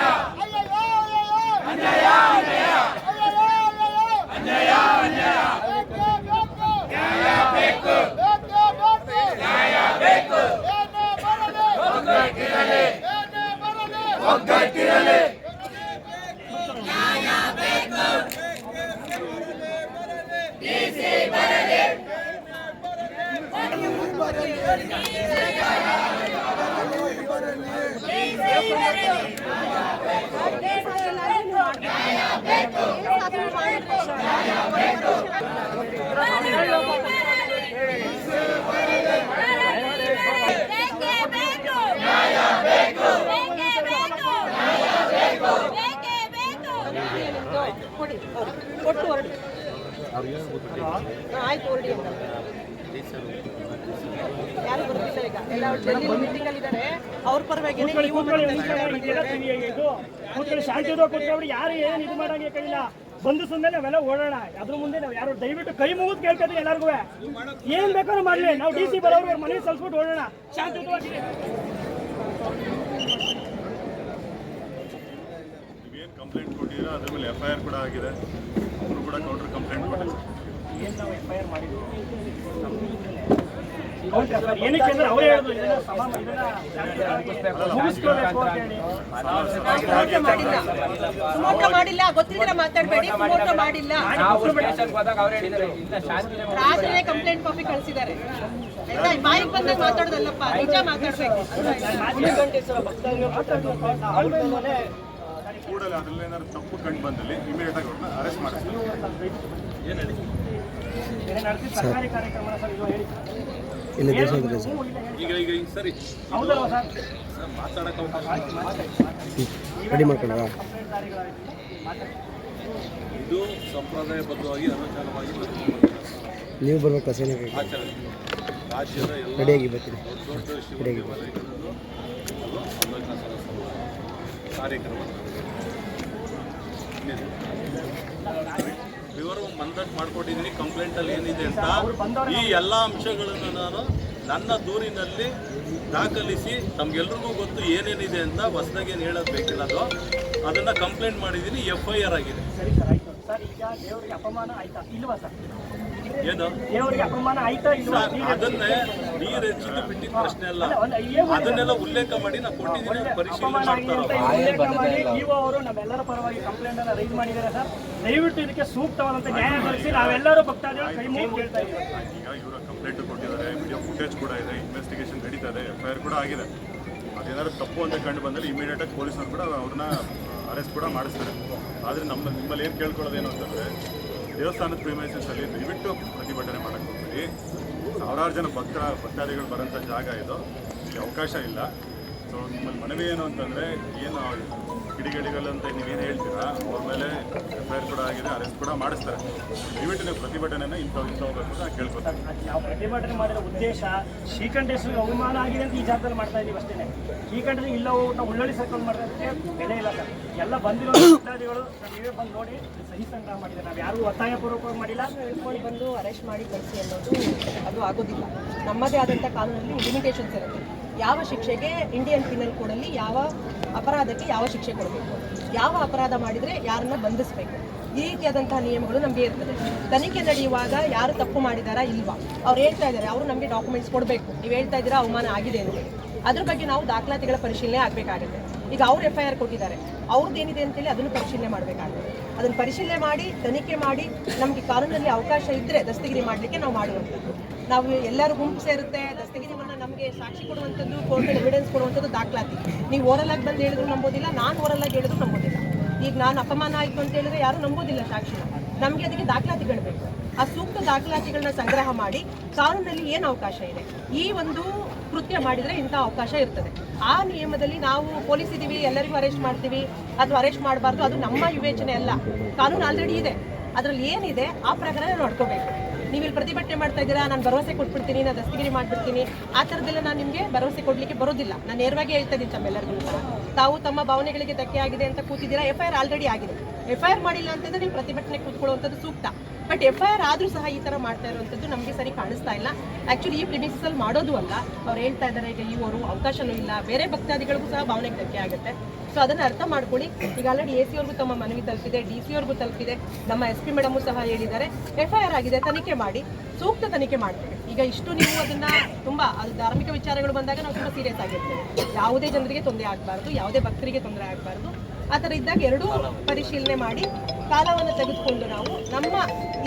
ಕೊಟ್ಟು ಹೊರಡಿ. ಆಯ್ತು ಹೊರಡಿ ಅಂತ. ಯಾರು ಬರ್ತಿಲ್ಲ ಈಗ? ಎಲ್ಲ ಡೆಲ್ಲಿ ಮೀಟಿಂಗ್ ಅಲ್ಲಿ ಇದ್ದಾರೆ ಅವ್ರ ಪರವಾಗಿ ಯಾರು ಏನು ಇದು ಮಾಡಂಗೆ ಕೈಯಿಲ್ಲ ಬಂಧಿಸಿದ ಮೇಲೆ ನಾವೆಲ್ಲ ಓಡೋಣ ಅದ್ರ ಮುಂದೆ ನಾವು ಯಾರು ದಯವಿಟ್ಟು ಕೈ ಮುಗಿದು ಕೇಳ್ಕೊತೀವಿ ಎಲ್ಲರಿಗೂ ಏನ್ ಬೇಕಾದ್ರೂ ಮಾಡ್ಲಿ. ನಾವು ಡಿ ಸಿ ಬರೋರು ಮನೆ ಸಲ್ಸ್ಬಿಟ್ಟು ಓಡೋಣ ಶಾಂತಿಯುತವಾಗಿ ನೀವೇನು ಕಂಪ್ಲೇಂಟ್ ಕೊಟ್ಟಿದ್ದೀರಾ ಅದ್ರ ಮೇಲೆ ಎಫ್ ಐ ಆರ್ ಕೂಡ ಆಗಿದೆ. ಅವರು ಕೂಡ ಕೌಂಟರ್ ಕಂಪ್ಲೇಂಟ್ ಮಾಡಿಲ್ಲ ಗೊತ್ತಿದ್ರೆ ಮಾತಾಡಬೇಡಿ ಮಾಡಿಲ್ಲ. ರಾತ್ರಿ ಕಂಪ್ಲೇಂಟ್ ಕಾಪಿ ಕಳಿಸಿದ್ದಾರೆ. ಬಾಯಿಗೆ ಬಂದಾಗ ಮಾತಾಡೋದಲ್ಲಪ್ಪ ನಿಜ ಮಾತಾಡ್ಬೇಕು. ಕೂಡಲೇ ಅದರಲ್ಲಿ ಏನಾದ್ರು ತಪ್ಪು ಕಂಡು ಬಂದಲ್ಲಿ ಇಮಿಡಿಯೇಟ್ ಆಗಿ ಅವ್ರನ್ನ ಅರೆಸ್ಟ್ ಮಾಡಿಸ್ತಾರೆ. ಏನು ಹೇಳಿ. ಈಗ ಈಗ ಈಗ ಸರಿ. ಹೌದಲ್ವಾ ಸರ್? ಮಾತಾಡಕ್ಕೆ ಅವಕಾಶ ರೆಡಿ ಮಾಡ್ಕೊಂಡ ಇದು ಸಂಪ್ರದಾಯಬದ್ಧವಾಗಿ ಅನುಚಾರವಾಗಿ ನೀವು ಬರ್ಬೇಕು ಸೇನೆಗೆ ಆಚರಣೆ. ರಾಜ್ಯದ ಎಲ್ಲ ರೆಡಿಯಾಗಿ ಬರ್ತೀನಿ. ಅನ್ನದಾಸೋಹ ಕಾರ್ಯಕ್ರಮ. ವಿವರ ಮಂದಟ್ ಮಾಡ್ಕೊಟ್ಟಿದ್ದೀನಿ. ಕಂಪ್ಲೇಂಟಲ್ಲಿ ಏನಿದೆ ಅಂತ ಈ ಎಲ್ಲ ಅಂಶಗಳನ್ನು ನಾನು ನನ್ನ ದೂರಿನಲ್ಲಿ ದಾಖಲಿಸಿ ತಮ್ಗೆಲ್ರಿಗೂ ಗೊತ್ತು ಏನೇನಿದೆ ಅಂತ ಹೊಸದಾಗಿ ಏನು ಹೇಳೋದು ಬೇಕಿಲ್ಲ ಅದು ಅದನ್ನು ಕಂಪ್ಲೇಂಟ್ ಮಾಡಿದ್ದೀನಿ. ಎಫ್ ಐ ಆರ್ ಆಗಿದೆ. ಏನು? ದೇವರಿಗೆ ಅಪಮಾನ ಆಯ್ತಾ ಇಲ್ವಾ? ಸರ್, ಅದನ್ನೇ ನೀರು ಹೆಚ್ಚಿದ್ದು ಬಿಟ್ಟಿದ್ದ ಪ್ರಶ್ನೆ ಅಲ್ಲ. ಅದನ್ನೆಲ್ಲ ಉಲ್ಲೇಖ ಮಾಡಿ ನಾವು ಕೊಟ್ಟಿದ್ದೀನಿ ಪರಿಶೀಲನೆ ಮಾಡ್ತಾರ ಪರವಾಗಿ ಕಂಪ್ಲೇಂಟ್ ಅನ್ನ ರೈಸ್ ಮಾಡಿದ್ದಾರೆ ಸರ್. ದಯವಿಟ್ಟು ಇದಕ್ಕೆ ಸೂಕ್ತವಾದಂತ ನ್ಯಾಯ ದೊರಕಿಸಿ ನಾವೆಲ್ಲರೂ ಭಕ್ತಾದಿಗಳು ಕೈ ಕೇಳ್ತಾ ಇದ್ದೀವಿ. ಈಗ ಇವರು ಕಂಪ್ಲೇಂಟ್ ಕೊಟ್ಟಿದ್ದಾರೆ ವಿಡಿಯೋ ಫುಟೇಜ್ ಕೂಡ ಇದೆ ಇನ್ವೆಸ್ಟಿಗೇಷನ್ ನಡೀತಾ ಇದೆ ಎಫ್ ಐ ಆರ್ ಕೂಡ ಆಗಿದೆ. ಅದೇನಾದ್ರು ತಪ್ಪು ಅಂತ ಕಂಡು ಬಂದರೆ ಇಮಿಡಿಯೇಟಾಗಿ ಪೊಲೀಸರು ಕೂಡ ಅವ್ರನ್ನ ಅರೆಸ್ಟ್ ಕೂಡ ಮಾಡಿಸ್ತಾರೆ. ಆದರೆ ನಮ್ಮ ನಿಮ್ಮಲ್ಲಿ ಏನು ಕೇಳ್ಕೊಳ್ಳೋದೇನು ಅಂತಂದರೆ ದೇವಸ್ಥಾನದ ಪ್ರಿಮೈಸಸಲ್ಲಿ ದಯವಿಟ್ಟು ಪ್ರತಿಭಟನೆ ಮಾಡಕ್ಕೆ ಹೋಗ್ಬೇಡಿ. ಸಾವಿರಾರು ಜನ ಭಕ್ತರ ಭಕ್ತಾದಿಗಳು ಬರೋಂಥ ಜಾಗ ಇದು. ಅವಕಾಶ ಇಲ್ಲ. ಸೊ ನಿಮ್ಮಲ್ಲಿ ಮನವಿ ಏನು ಅಂತಂದರೆ ಏನು ಕಿಡಿಗೇಡಿಗಳಂತ ಅಂತ ನೀವೇನು ಹೇಳ್ತೀರಾ ಅವ್ರ ಮೇಲೆ ಎಫ್ ಐ ಆರ್ ಕೂಡ ಆಗಿದೆ ಅರೆಸ್ಟ್ ಕೂಡ ಮಾಡಿಸ್ತಾರೆ. ದಯವಿಟ್ಟು ನೀವು ಪ್ರತಿಭಟನೆನ ಇಂಥ ಇಂಥ ಹೋಗಬೇಕು ಅಂತ ಕೇಳ್ಕೊತೀನಿ. ಯಾವ ಪ್ರತಿಭಟನೆ ಮಾಡಿರೋ ಉದ್ದೇಶ ಶ್ರೀಕಂಠೇಶ್ವರಿಗೆ ಅವಮಾನ ಆಗಿದೆ ಅಂತ ಈ ಜಾಗದಲ್ಲಿ ಮಾಡ್ತಾ ಇದ್ದೀವಿ ಅಷ್ಟೇ ಶ್ರೀಕಂಠರಿಗೆ ಇಲ್ಲ ನಾವು ಉಳ್ಳಳ್ಳಿ ಸರ್ಕಲ್ ಮಾಡೋದಕ್ಕೆ ಬೆಲೆ ಇಲ್ಲ ಸರ್. ಎಲ್ಲ ಬಂದಿರೋ ಭಕ್ತಾದಿಗಳು ನೀವೇ ಬಂದು ನೋಡಿ ಸಹಿ ಸಂಗ್ರಹ ಮಾಡಿದೆ. ನಾವು ಯಾರು ಒತ್ತಾಯಪೂರ್ವಕವಾಗಿ ಮಾಡಿಲ್ಲ. ಹಿಡ್ಕೊಂಡು ಬಂದು ಅರೆಸ್ಟ್ ಮಾಡಿ ಕಳಿಸಿ ಅನ್ನೋದು ಅದು ಆಗೋದಿಲ್ಲ. ನಮ್ಮದೇ ಆದಂಥ ಕಾನೂನಲ್ಲಿ ಲಿಮಿಟೇಷನ್ಸ್ ಇರುತ್ತೆ. ಯಾವ ಶಿಕ್ಷೆಗೆ ಇಂಡಿಯನ್ ಪಿನಲ್ ಕೋಡಲ್ಲಿ ಯಾವ ಅಪರಾಧಕ್ಕೆ ಯಾವ ಶಿಕ್ಷೆ ಕೊಡಬೇಕು? ಯಾವ ಅಪರಾಧ ಮಾಡಿದರೆ ಯಾರನ್ನ ಬಂಧಿಸಬೇಕು? ಈ ರೀತಿಯಾದಂತಹ ನಿಯಮಗಳು ನಮಗೆ ಇರ್ತದೆ. ತನಿಖೆ ನಡೆಯುವಾಗ ಯಾರು ತಪ್ಪು ಮಾಡಿದಾರಾ ಇಲ್ವಾ? ಅವ್ರು ಹೇಳ್ತಾ ಇದ್ದಾರೆ, ಅವರು ನಮಗೆ ಡಾಕ್ಯುಮೆಂಟ್ಸ್ ಕೊಡಬೇಕು. ನೀವು ಹೇಳ್ತಾ ಇದ್ದೀರಾ ಅವಮಾನ ಆಗಿದೆ ಅಂತ ಹೇಳಿ. ಅದ್ರ ಬಗ್ಗೆ ನಾವು ದಾಖಲಾತಿಗಳ ಪರಿಶೀಲನೆ ಆಗಬೇಕಾಗುತ್ತೆ. ಈಗ ಅವ್ರು ಎಫ್ ಐ ಆರ್ ಕೊಟ್ಟಿದ್ದಾರೆ. ಅವ್ರದ್ದು ಏನಿದೆ ಅಂತೇಳಿ ಅದನ್ನು ಪರಿಶೀಲನೆ ಮಾಡಬೇಕಾಗುತ್ತೆ. ಅದನ್ನು ಪರಿಶೀಲನೆ ಮಾಡಿ, ತನಿಖೆ ಮಾಡಿ, ನಮಗೆ ಕಾನೂನಲ್ಲಿ ಅವಕಾಶ ಇದ್ದರೆ ದಸ್ತಗಿರಿ ಮಾಡಲಿಕ್ಕೆ ನಾವು ಮಾಡುವಂಥದ್ದು. ನಾವು ಎಲ್ಲರೂ ಗುಂಪು ಸೇರುತ್ತೆ ದಸ್ತಗಿರಿವನ್ನ ನಮಗೆ ಸಾಕ್ಷಿ ಕೊಡುವಂಥದ್ದು ಕೋರ್ಟ್ ಎವಿಡೆನ್ಸ್ ಕೊಡುವಂಥದ್ದು ದಾಖಲಾತಿ. ನೀವು ಓರಲ್ ಆಗಿ ಬಂದು ಹೇಳಿದ್ರು ನಂಬೋದಿಲ್ಲ, ನಾನು ಓರಲ್ ಆಗಿ ಹೇಳಿದ್ರು ನಂಬೋದಿಲ್ಲ. ಈಗ ನಾನು ಅಪಮಾನ ಆಯಿತು ಅಂತ ಹೇಳಿದ್ರೆ ಯಾರು ನಂಬೋದಿಲ್ಲ ಸಾಕ್ಷಿನ. ನಮಗೆ ಅದಕ್ಕೆ ದಾಖಲಾತಿಗಳು ಬೇಕು. ಆ ಸೂಕ್ತ ದಾಖಲಾತಿಗಳನ್ನ ಸಂಗ್ರಹ ಮಾಡಿ ಕಾನೂನಲ್ಲಿ ಏನು ಅವಕಾಶ ಇದೆ? ಈ ಒಂದು ಕೃತ್ಯ ಮಾಡಿದರೆ ಇಂಥ ಅವಕಾಶ ಇರ್ತದೆ. ಆ ನಿಯಮದಲ್ಲಿ ನಾವು ಪೊಲೀಸ್ ಇದ್ದೀವಿ ಎಲ್ಲರಿಗೂ ಅರೆಸ್ಟ್ ಮಾಡ್ತೀವಿ ಅಥವಾ ಅರೆಸ್ಟ್ ಮಾಡಬಾರ್ದು, ಅದು ನಮ್ಮ ವಿವೇಚನೆ ಅಲ್ಲ. ಕಾನೂನು ಆಲ್ರೆಡಿ ಇದೆ. ಅದರಲ್ಲಿ ಏನಿದೆ? ಆ ಪ್ರಕಾರ ನೋಡ್ಕೋಬೇಕು. ನೀವು ಪ್ರತಿಭಟನೆ ಮಾಡ್ತಾ ಇದ್ದೀರಾ? ನಾನು ಭರವಸೆ ಕೊಟ್ಬಿಡ್ತೀನಿ, ನಾನು ದಸ್ತಗಿರಿ ಮಾಡ್ಬಿಡ್ತೀನಿ. ಆ ಥರದ್ದೆಲ್ಲ ನಾನು ನಿಮಗೆ ಭರವಸೆ ಕೊಡಲಿಕ್ಕೆ ಬರೋದಿಲ್ಲ. ನಾನು ನೇರವಾಗಿ ಹೇಳ್ತಾ ಇದ್ದೀನಿ ತಮ್ಮೆಲ್ಲರಿಗೂ ತಾವು ತಮ್ಮ ಭಾವನೆಗಳಿಗೆ ಧಕ್ಕೆ ಆಗಿದೆ ಅಂತ ಕೂತಿದ್ದೀರಾ? ಎಫ್ ಐ ಆರ್ ಆಲ್ರೆಡಿ ಆಗಿದೆ. ಎಫ್ ಐ ಆರ್ ಮಾಡಿಲ್ಲ ಅಂತಂದ್ರೆ ನೀವು ಪ್ರತಿಭಟನೆ ಕೂತ್ಕೊಳ್ಳುವಂಥದ್ದು ಸೂಕ್ತ. ಬಟ್ ಎಫ್ ಐ ಆರ್ ಆದರೂ ಸಹ ಈ ಥರ ಮಾಡ್ತಾ ಇರುವಂಥದ್ದು ನಮಗೆ ಸರಿ ಕಾಣಿಸ್ತಾ ಇಲ್ಲ. ಆ್ಯಕ್ಚುಲಿ ಈ ಪ್ರಿಮಿಸಲ್ಲಿ ಮಾಡೋದು ಅಲ್ಲ. ಅವ್ರು ಹೇಳ್ತಾ ಇದ್ದಾರೆ, ಈಗ ಇವರು ಅವಕಾಶನೂ ಇಲ್ಲ. ಬೇರೆ ಭಕ್ತಾದಿಗಳಿಗೂ ಸಹ ಭಾವನೆಗೆ ಧಕ್ಕೆ ಆಗುತ್ತೆ. ಸೊ ಅದನ್ನು ಅರ್ಥ ಮಾಡ್ಕೊಳ್ಳಿ. ಈಗ ಆಲ್ರೆಡಿ ಎ ಸಿ ಅವ್ರಿಗೂ ತಮ್ಮ ಮನವಿ ತಲುಪಿದೆ ಡಿ ಸಿ ಅವ್ರಿಗೂ ತಲುಪಿದೆ. ನಮ್ಮ ಎಸ್ ಪಿ ಮೇಡಮು ಸಹ ಹೇಳಿದ್ದಾರೆ. ಎಫ್ ಐ ಆರ್ ಆಗಿದೆ, ತನಿಖೆ ಮಾಡಿ. ಸೂಕ್ತ ತನಿಖೆ ಮಾಡ್ತೇವೆ. ಈಗ ಇಷ್ಟು ನೀವು ಅದನ್ನ ತುಂಬಾ ಅದು ಧಾರ್ಮಿಕ ವಿಚಾರಗಳು ಬಂದಾಗ ನಾವು ತುಂಬಾ ಸೀರಿಯಸ್ ಆಗಿರ್ತೇವೆ. ಯಾವುದೇ ಜನರಿಗೆ ತೊಂದರೆ ಆಗಬಾರ್ದು, ಯಾವುದೇ ಭಕ್ತರಿಗೆ ತೊಂದರೆ ಆಗಬಾರ್ದು. ಆ ಥರ ಇದ್ದಾಗ ಎರಡೂ ಪರಿಶೀಲನೆ ಮಾಡಿ, ಕಾಲವನ್ನು ತೆಗೆದುಕೊಂಡು ನಾವು ನಮ್ಮ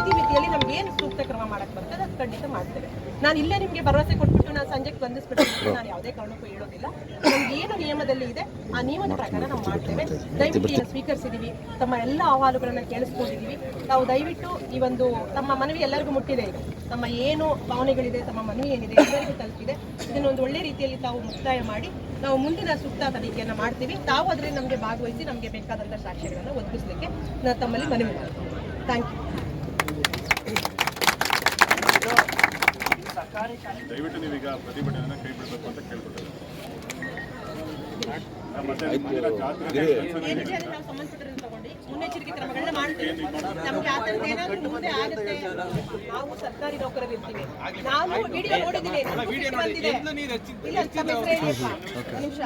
ಇತಿಮಿತಿಯಲ್ಲಿ ನಮ್ಗೆ ಏನು ಸೂಕ್ತ ಕ್ರಮ ಮಾಡಕ್ಕೆ ಬರ್ತದೆ, ಅದು ಖಂಡಿತ ಮಾಡ್ತೇವೆ. ನಾನು ಇಲ್ಲೇ ನಿಮಗೆ ಭರವಸೆ ಕೊಟ್ಬಿಟ್ಟು ನಾನು ಸಂಜೆಗೆ ಬಂಧಿಸ್ಬಿಟ್ಟು ನಾನು ಯಾವುದೇ ಕಾರಣಕ್ಕೂ ಹೇಳೋದಿಲ್ಲ. ನಮ್ಗೆ ಏನು ನಿಯಮದಲ್ಲಿ ಇದೆ ಆ ನಿಯಮದ ಪ್ರಕಾರ ನಾವು ಮಾಡ್ತೇವೆ. ದಯವಿಟ್ಟು ಈಗ ಸ್ವೀಕರಿಸಿದೀವಿ. ತಮ್ಮ ಎಲ್ಲ ಅಹವಾಲುಗಳನ್ನು ಕೇಳಿಸ್ಕೊಂಡಿದ್ದೀವಿ ನಾವು ದಯವಿಟ್ಟು ಈ ಒಂದು ತಮ್ಮ ಮನವಿ ಎಲ್ಲರಿಗೂ ಮುಟ್ಟಿದೆ ಈಗ. ತಮ್ಮ ಏನು ಭಾವನೆಗಳಿದೆ ತಮ್ಮ ಮನವಿ ಏನಿದೆ ಎಲ್ಲರಿಗೂ ತಲುಪಿದೆ. ಇದನ್ನೊಂದು ಒಳ್ಳೆ ರೀತಿಯಲ್ಲಿ ತಾವು ಮುಕ್ತಾಯ ಮಾಡಿ ನಾವು ಮುಂದಿನ ಸೂಕ್ತ ತನಿಖೆಯನ್ನು ಮಾಡ್ತೀವಿ. ತಾವು ಅದರಲ್ಲಿ ನಮಗೆ ಭಾಗವಹಿಸಿ ನಮಗೆ ಬೇಕಾದಂಥ ಸಾಕ್ಷ್ಯಗಳನ್ನು ಒದಗಿಸಲಿಕ್ಕೆ ನಾನು ತಮ್ಮಲ್ಲಿ ಮನವಿ ಮಾಡ್ತೀನಿ. ಥ್ಯಾಂಕ್ ಯು ದಯವಿಟ್ಟು ನೀವೀಗ ಪ್ರತಿಭಟನೆ ಕೈ ಬಿಡಬೇಕು ಅಂತ ನಾವು ಸಂಬಂಧಪಟ್ಟವ್ರನ್ನ ತಗೊಂಡು? ಮುನ್ನೆಚ್ಚರಿಕೆ ಕ್ರಮಗಳನ್ನ ಮಾಡ್ತೀವಿ. ನಮ್ಗೆ ಆ ಥರದ್ದು ಮುಂದೆ ಆಗುತ್ತೆ ನಾವು ಸರ್ಕಾರಿ ನೌಕರರು ಇರ್ತೀವಿ. ನಾನು ವಿಡಿಯೋ ನೋಡಿದ್ದೀನಿ. ನಿಮಿಷ.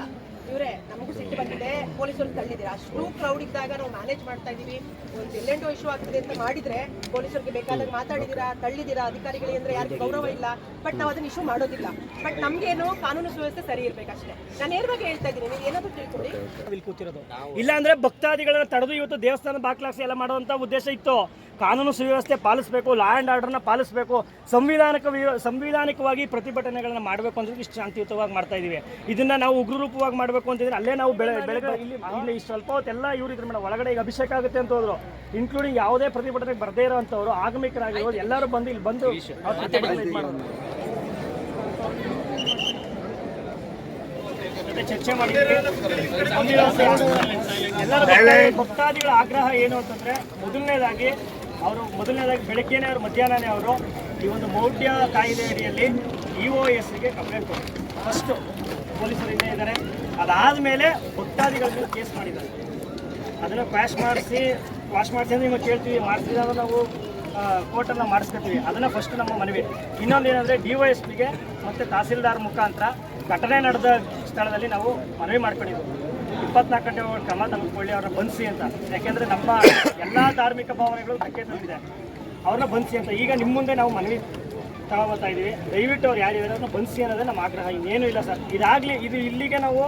ಇವರೇ ನಮಗೂ ಸಿಟ್ಟು ಬಂದಿದೆ. ಪೊಲೀಸರು ತಳ್ಳಿದ್ದೀರಾ? ಅಷ್ಟು ಕ್ರೌಡ್ ಇದ್ದಾಗ ನಾವು ಮ್ಯಾನೇಜ್ ಮಾಡ್ತಾ ಇದೀವಿ ಒಂದು ಎಲ್ಲೆಂಟು ಇಶ್ಯೂ ಆಗ್ತದೆ ಅಂತ ಮಾಡಿದ್ರೆ ಪೊಲೀಸರಿಗೆ ಬೇಕಾದಾಗ ಮಾತಾಡಿದೀರಾ ತಳ್ಳಿದ್ದೀರಾ? ಅಧಿಕಾರಿಗಳಿಗೆ ಅಂದ್ರೆ ಯಾರಿಗೂ ಗೌರವ ಇಲ್ಲ. ಬಟ್ ನಾವು ಅದನ್ನ ಇಶ್ಯೂ ಮಾಡೋದಿಲ್ಲ. ಬಟ್ ನಮ್ಗೇನು ಕಾನೂನು ಸುವ್ಯವಸ್ಥೆ ಸರಿ ಇರ್ಬೇಕಷ್ಟೇ ನಾನು ನೇರವಾಗಿ ಹೇಳ್ತಾ ಇದ್ದೀನಿ ನೀವು ಏನಾದರೂ ತಿಳ್ಕೊಳ್ಳಿ ಇಲ್ಲಿ ಕೂತಿರೋದು. ಇಲ್ಲ ಅಂದ್ರೆ ಭಕ್ತಾದಿಗಳನ್ನ ತಡೆದು ಇವತ್ತು ದೇವಸ್ಥಾನ ಬಾಕ್ಲಾಸಿ ಎಲ್ಲ ಮಾಡುವಂತ ಉದ್ದೇಶ ಇತ್ತು. ಕಾನೂನು ಸುವ್ಯವಸ್ಥೆ ಪಾಲಿಸಬೇಕು ಲಾ ಆ್ಯಂಡ್ ಆರ್ಡರ್ನ ಪಾಲಿಸಬೇಕು. ಸಂವಿಧಾನಕ ಸಂವಿಧಾನಿಕವಾಗಿ ಪ್ರತಿಭಟನೆಗಳನ್ನ ಮಾಡಬೇಕು ಅಂದ್ರೆ ಇಷ್ಟು ಶಾಂತಿಯುತವಾಗಿ ಮಾಡ್ತಾ ಇದೀವಿ. ಇದನ್ನ ನಾವು ಉಗ್ರ ರೂಪವಾಗಿ ಮಾಡಬೇಕು ಅಂತಿದ್ರೆ ಅಲ್ಲೇ ನಾವು ಬೆಳೆ ಬೆಳಗ್ಗೆ ಇಲ್ಲಿ ಇಲ್ಲಿ ಇಷ್ಟು ಸ್ವಲ್ಪ ಹೊತ್ತೆಲ್ಲ ಇವ್ರು ಇದ್ರ ಮೇಡಮ್ ಒಳಗಡೆ ಈಗ ಅಭಿಷೇಕ ಆಗುತ್ತೆ ಅಂತ ಹೋದ್ರು. ಇನ್ಕ್ಲೂಡಿಂಗ್ ಯಾವುದೇ ಪ್ರತಿಭಟನೆಗೆ ಬರದೇ ಇರೋಂಥವ್ರು ಆಗಮಿಕರಾಗಿರೋದು ಎಲ್ಲರೂ ಬಂದು ಇಲ್ಲಿ ಬಂದು ಅವ್ರ ಪ್ರತಿಭಟನೆ ಇದ್ ಮಾಡೋದು. ಜೊತೆ ಚರ್ಚೆ ಎಲ್ಲರ ಭಕ್ತಾದಿಗಳ ಆಗ್ರಹ ಏನು ಅಂತಂದ್ರೆ ಮೊದಲನೇದಾಗಿ ಅವರು ಮೊದಲನೇದಾಗಿ ಬೆಳಗ್ಗೆನೇ ಅವರು ಮಧ್ಯಾಹ್ನನೇ ಅವರು ಈ ಒಂದು ಮೌಢ್ಯ ಕಾಯ್ದೆ ಅಡಿಯಲ್ಲಿ ಇ ಒ ಎಸ್ಗೆ ಕಂಪ್ಲೇಂಟ್ ಕೊಡ್ತಾರೆ ಫಸ್ಟು ಪೊಲೀಸರು ಇನ್ನೇ ಇದ್ದಾರೆ. ಅದಾದಮೇಲೆ ಭಕ್ತಾದಿಗಳ ಮೇಲೆ ಕೇಸ್ ಮಾಡಿದ್ದಾರೆ. ಅದನ್ನು ಕ್ವಾಶ್ ಮಾಡಿಸಿ ವಾಶ್ ಮಾಡಿಸಿ ಅಂದ್ರೆ ನಿಮಗೆ ಕೇಳ್ತೀವಿ. ಮಾಡಿಸಿದಾಗ ನಾವು ಕೋರ್ಟನ್ನು ಮಾಡಿಸ್ಕೊತೀವಿ. ಅದನ್ನು ಫಸ್ಟ್ ನಮ್ಮ ಮನವಿ. ಇನ್ನೊಂದು ಏನಂದರೆ ಡಿ ವೈ ಎಸ್ ಪಿಗೆ ಮತ್ತು ತಹಸೀಲ್ದಾರ್ ಮುಖಾಂತರ ಘಟನೆ ನಡೆದ ಸ್ಥಳದಲ್ಲಿ ನಾವು ಮನವಿ ಮಾಡ್ಕೊಂಡಿದ್ವಿ. ಇಪ್ಪತ್ನಾಲ್ಕು ಗಂಟೆ ಕ್ರಮ ತೆಗೆದುಕೊಳ್ಳಿ, ಅವ್ರನ್ನ ಬಂಧಿಸಿ ಅಂತ. ಯಾಕೆಂದರೆ ನಮ್ಮ ಎಲ್ಲ ಧಾರ್ಮಿಕ ಭಾವನೆಗಳು ಧಕ್ಕೆ ತಂದಿದೆ. ಅವ್ರನ್ನ ಬಂಧಿಸಿ ಅಂತ. ಈಗ ನಿಮ್ಮ ಮುಂದೆ ನಾವು ಮನವಿ ತಗೋಬರ್ತಾ ಇದ್ದೀವಿ ದಯವಿಟ್ಟು ಅವ್ರು ಯಾರು ಇರೋದನ್ನ ಬಂಧಿಸಿ ಅನ್ನೋದೇ ನಮ್ಮ ಆಗ್ರಹ. ಇನ್ನೇನು ಇಲ್ಲ ಸರ್. ಇದಾಗಲಿ, ಇದು ಇಲ್ಲಿಗೆ ನಾವು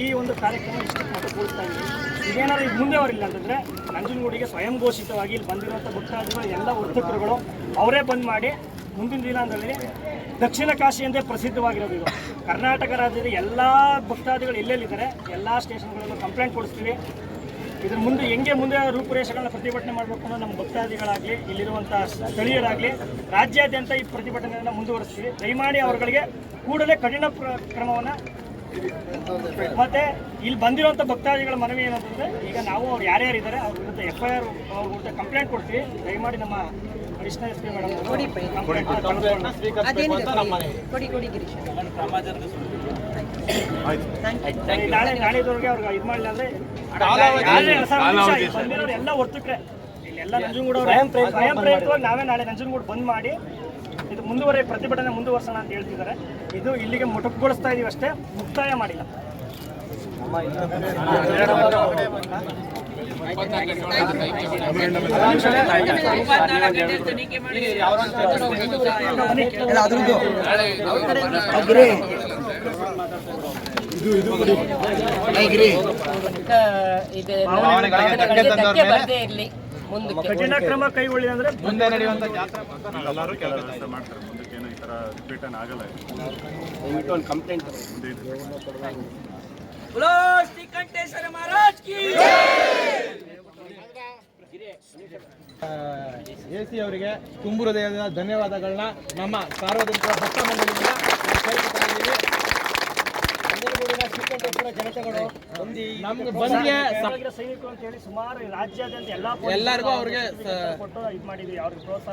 ಈ ಒಂದು ಕಾರ್ಯಕ್ರಮ ಇಷ್ಟು ಮೊಟಕುಗೊಳಿಸ್ತಾ ಇದ್ದೀವಿ ಇದೇನಾದ್ರು ಇದು ಮುಂದೆ ಅವರಿಲ್ಲ ಅಂತಂದರೆ ನಂಜನಗೂಡಿಗೆ ಸ್ವಯಂ ಘೋಷಿತವಾಗಿ ಇಲ್ಲಿ ಬಂದಿರುವಂಥ ಭಕ್ತಾದಿಗಳು, ಎಲ್ಲ ವರ್ತಕರುಗಳು, ಅವರೇ ಬಂದ್ ಮಾಡಿ ಮುಂದಿನ ದಿನ ದಿನಾಂತದಲ್ಲಿ ದಕ್ಷಿಣ ಕಾಶಿ ಎಂದೇ ಪ್ರಸಿದ್ಧವಾಗಿರೋದು ಇದು. ಕರ್ನಾಟಕ ರಾಜ್ಯದ ಎಲ್ಲ ಭಕ್ತಾದಿಗಳು ಎಲ್ಲೆಲ್ಲಿದ್ದಾರೆ, ಎಲ್ಲ ಸ್ಟೇಷನ್ಗಳಲ್ಲೂ ಕಂಪ್ಲೇಂಟ್ ಕೊಡಿಸ್ತೀವಿ. ಇದ್ರ ಮುಂದೆ ಹೆಂಗೆ ಮುಂದೆ ರೂಪುರೇಷೆಗಳನ್ನ ಪ್ರತಿಭಟನೆ ಮಾಡಬೇಕು ಅನ್ನೋ ನಮ್ಮ ಭಕ್ತಾದಿಗಳಾಗಲಿ ಇಲ್ಲಿರುವಂಥ ಸ್ಥಳೀಯರಾಗಲಿ, ರಾಜ್ಯಾದ್ಯಂತ ಈ ಪ್ರತಿಭಟನೆಯನ್ನು ಮುಂದುವರಿಸ್ತೀವಿ. ದಯಮಾಡಿ ಅವರುಗಳಿಗೆ ಕೂಡಲೇ ಕಠಿಣ ಕ್ರಮವನ್ನು ಮತ್ತೆ ಇಲ್ಲಿ ಬಂದಿರುವಂತ ಭಕ್ತಾದಿಗಳ ಮನವಿ ಏನಂತಂದ್ರೆ ಈಗ ನಾವು ಅವ್ರು ಯಾರ್ಯಾರು ಇದ್ದಾರೆ ಅವ್ರ ವಿರುದ್ಧ ಎಫ್ ಐ ಆರ್ ಅವ್ರ ವಿರುದ್ಧ ಕಂಪ್ಲೇಂಟ್ ಕೊಡ್ತೀವಿ. ದಯಮಾಡಿ ನಮ್ಮ ಕೃಷ್ಣ ಎಸ್ ಪಿ ಮೇಡಮ್ ಕೊಡಿ ಕೊಡಿ ಗಿರೀಶ್ ನಾಳೆ ನಾಳೆದವ್ರಿಗೆ ಅವ್ರಿಗೆ ಇದು ಮಾಡಲಿಲ್ಲ ಅಂದ್ರೆ ಬಂದಿರೋರು ಎಲ್ಲ ಹೊರ್ತಕ್ರೆ. ಇಲ್ಲೆಲ್ಲ ನಂಜನಗೂಡು ನಾವೇ ನಾಳೆ ನಂಜನಗೂಡು ಬಂದ್ ಮಾಡಿ ಇದು ಮುಂದುವರೆ ಪ್ರತಿಭಟನೆ ಮುಂದುವರ್ಸೋಣ ಅಂತ ಹೇಳ್ತಿದ್ದಾರೆ. ಇದು ಇಲ್ಲಿಗೆ ಮೊಟಕುಗೊಳಿಸ್ತಾ ಇದೀವಿ ಅಷ್ಟೇ ಮುಕ್ತಾಯ ಮಾಡಿಲ್ಲ. ಇದು ಮುಂದಕ್ಕೆ. ಕಠಿಣ ಕ್ರಮ ಕೈಗೊಳ್ಳಿ ಅಂದ್ರೆ ಮುಂದೆ ನಡೆಯುವಂಥ ಜಾತ್ರೆ ಎಲ್ಲರೂ ಕೆಲಸ ಮಾಡ್ತಾರೆ ಮುಂದಕ್ಕೆ ಏನೋ ಈ ಥರ ರಿಪೀಟ್ ಆಗಲ್ಲ ದಯವಿಟ್ಟು ಒಂದು ಕಂಪ್ಲೇಂಟ್ ಎ ಸಿ ಅವರಿಗೆ ತುಂಬು ಹೃದಯದ ಧನ್ಯವಾದಗಳನ್ನ ನಮ್ಮ ಸಾರ್ವಜನಿಕ ಭಕ್ತ ಮಂಡಳಿಯಿಂದ ಶ್ರೀಕಂಠೇಶ್ವರ ಜನತೆಗಳು ನಮ್ಗೆ ಬಂದ್ಗೆ ಸೈನಿಕರು ಅಂತ ಹೇಳಿ ಸುಮಾರು ರಾಜ್ಯಾದ್ಯಂತ ಎಲ್ಲಾ ಎಲ್ಲರಿಗೂ ಅವ್ರಿಗೆ ಕೊಟ್ಟು ಇದು ಮಾಡಿದ್ವಿ ಅವ್ರಿಗೆ ಪ್ರೋತ್ಸಾಹ